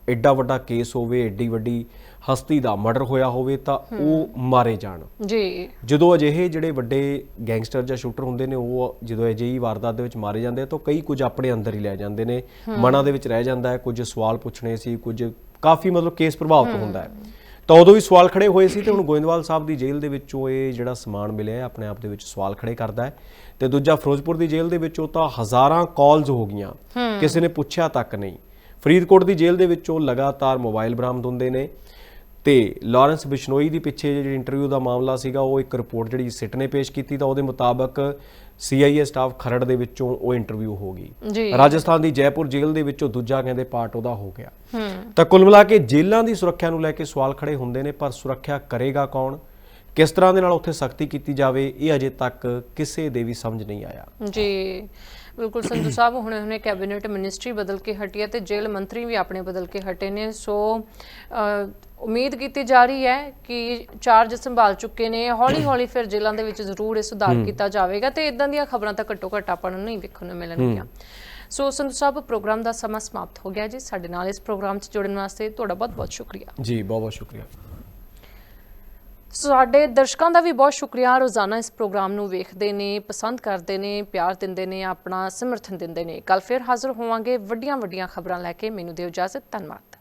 ਐਡਾ ਵੱਡਾ ਕੇਸ ਹੋਵੇ ਐਡੀ ਵੱਡੀ ਹਸਤੀ ਦਾ ਮਰਡਰ ਹੋਇਆ ਹੋਵੇ ਤਾਂ ਉਹ ਮਾਰੇ ਜਾਣ। ਜੀ। ਜਦੋਂ ਅਜਿਹੇ ਜਿਹੜੇ ਵੱਡੇ ਗੈਂਗਸਟਰ ਜਾਂ ਸ਼ੂਟਰ ਹੁੰਦੇ ਨੇ ਉਹ ਜਦੋਂ ਅਜਿਹੀ ਵਾਰਦਾਤ ਦੇ ਵਿੱਚ ਮਾਰੇ ਜਾਂਦੇ ਆ ਤਾਂ ਕਈ ਕੁਝ ਆਪਣੇ ਅੰਦਰ ਹੀ ਲੈ ਜਾਂਦੇ ਨੇ। ਮਨਾਂ ਦੇ ਵਿੱਚ ਰਹਿ ਜਾਂਦਾ ਹੈ ਕੁਝ ਸਵਾਲ ਪੁੱਛਣੇ ਸੀ ਕੁਝ ਕਾਫੀ ਮਤਲਬ ਕੇਸ ਪ੍ਰਭਾਵਿਤ ਹੁੰਦਾ ਹੈ। ਤਾਂ ਉਦੋਂ ਵੀ ਸਵਾਲ ਖੜੇ ਹੋਏ ਸੀ ਤੇ ਹੁਣ ਗੋਇੰਦਵਾਲ ਸਾਹਿਬ ਦੀ ਜੇਲ੍ਹ ਦੇ ਵਿੱਚੋਂ ਇਹ ਜਿਹੜਾ ਸਮਾਨ ਮਿਲਿਆ ਹੈ ਆਪਣੇ ਆਪ ਦੇ ਵਿੱਚ ਸਵਾਲ ਖੜੇ ਕਰਦਾ ਹੈ। ਤੇ ਦੂਜਾ ਫਿਰੋਜ਼ਪੁਰ ਦੀ ਜੇਲ੍ਹ ਦੇ ਵਿੱਚੋਂ ਤਾਂ ਹਜ਼ਾਰਾਂ ਕਾਲਸ ਹੋ ਗਈਆਂ। ਕਿਸੇ ਨੇ ਪੁੱਛਿਆ ਤੱਕ ਨਹੀਂ। ਫਰੀਦਕੋਟ ਦੀ ਜੇਲ੍ਹ ਦੇ ਵਿੱਚੋਂ ਲਗਾਤਾਰ ਮੋਬਾਈਲ ਬਰਾਮਦ ਹੁੰਦੇ ਨੇ। ਤੇ ਲਾਰੈਂਸ ਬਿਸ਼ਨੋਈ ਦੀ ਪਿੱਛੇ ਜਿਹੜੀ ਇੰਟਰਵਿਊ ਦਾ ਮਾਮਲਾ ਸੀਗਾ ਉਹ ਇੱਕ ਰਿਪੋਰਟ ਜਿਹੜੀ ਸਿਟ ਨੇ ਪੇਸ਼ ਕੀਤੀ ਤਾਂ ਉਹਦੇ ਮੁਤਾਬਕ ਸੀਆਈਏ ਸਟਾਫ ਖਰੜ ਦੇ ਵਿੱਚੋਂ ਉਹ ਇੰਟਰਵਿਊ ਹੋ ਗਈ। ਰਾਜਸਥਾਨ ਦੀ ਜੈਪੁਰ ਜੇਲ੍ਹ ਦੇ ਵਿੱਚੋਂ ਦੂਜਾ ਕਹਿੰਦੇ ਪਾਰਟ ਉਹਦਾ ਹੋ ਗਿਆ। ਤਾਂ ਕੁੱਲ ਮਿਲਾ ਕੇ ਜੇਲ੍ਹਾਂ ਦੀ ਸੁਰੱਖਿਆ ਨੂੰ ਲੈ ਕੇ ਸਵਾਲ ਖੜੇ ਹੁੰਦੇ ਨੇ ਪਰ ਸੁਰੱਖਿਆ ਕਰੇਗਾ ਕੌਣ? ਕਿਸ ਤਰ੍ਹਾਂ ਦੇ ਨਾਲ ਉੱਥੇ ਸਖਤੀ ਕੀਤੀ ਜਾਵੇ ਇਹ ਅਜੇ ਤੱਕ ਕਿਸੇ ਦੇ ਵੀ ਸਮਝ ਨਹੀਂ ਆਇਆ। ਜੀ ਬਿਲਕੁਲ ਸੰਧੂ ਸਾਹਿਬ ਹੁਣੇ ਹੁਣੇ ਕੈਬਨਿਟ ਮਿਨਿਸਟਰੀ ਬਦਲ ਕੇ ਹਟੀ ਹੈ ਤੇ ਜੇਲ੍ਹ ਮੰਤਰੀ ਵੀ ਆਪਣੇ ਬਦਲ ਕੇ ਹਟੇ ਨੇ। ਸੋ ਉਮੀਦ ਕੀਤੀ ਜਾ ਰਹੀ ਹੈ ਕਿ ਚਾਰਜ ਸੰਭਾਲ ਚੁੱਕੇ ਨੇ। ਹੌਲੀ ਹੌਲੀ ਫਿਰ ਜੇਲ੍ਹਾਂ ਦੇ ਵਿੱਚ ਜ਼ਰੂਰ ਇਹ ਸੁਧਾਰ ਕੀਤਾ ਜਾਵੇਗਾ ਤੇ ਇਦਾਂ ਦੀਆਂ ਖਬਰਾਂ ਤਾਂ ਘੱਟੋ ਘੱਟ ਆਪਾਂ ਨੂੰ ਨਹੀਂ ਵੇਖਣ ਨੂੰ ਮਿਲਣਗੀਆਂ। ਸੋ ਸੰਧੂ ਸਾਹਿਬ ਪ੍ਰੋਗਰਾਮ ਦਾ ਸਮਾਂ ਸਮਾਪਤ ਹੋ ਗਿਆ ਜੀ। ਸਾਡੇ ਨਾਲ ਇਸ ਪ੍ਰੋਗਰਾਮ 'ਚ ਜੁੜਨ ਵਾਸਤੇ ਤੁਹਾਡਾ ਬਹੁਤ ਬਹੁਤ ਸ਼ੁਕਰੀਆ। ਜੀ ਬਹੁਤ ਬਹੁਤ ਸ਼ੁਕਰੀਆ। ਸਾਡੇ ਦਰਸ਼ਕਾਂ ਦਾ ਵੀ ਬਹੁਤ ਸ਼ੁਕਰੀਆ। ਰੋਜ਼ਾਨਾ ਇਸ ਪ੍ਰੋਗਰਾਮ ਨੂੰ ਵੇਖਦੇ ਨੇ, ਪਸੰਦ ਕਰਦੇ ਨੇ, ਪਿਆਰ ਦਿੰਦੇ ਨੇ, ਆਪਣਾ ਸਮਰਥਨ ਦਿੰਦੇ ਨੇ। ਕੱਲ ਫਿਰ ਹਾਜ਼ਰ ਹੋਵਾਂਗੇ ਵੱਡੀਆਂ ਵੱਡੀਆਂ ਖਬਰਾਂ ਲੈ ਕੇ। ਮੈਨੂੰ ਦਿਓ ਇਜਾਜ਼ਤ। ਧੰਨਵਾਦ।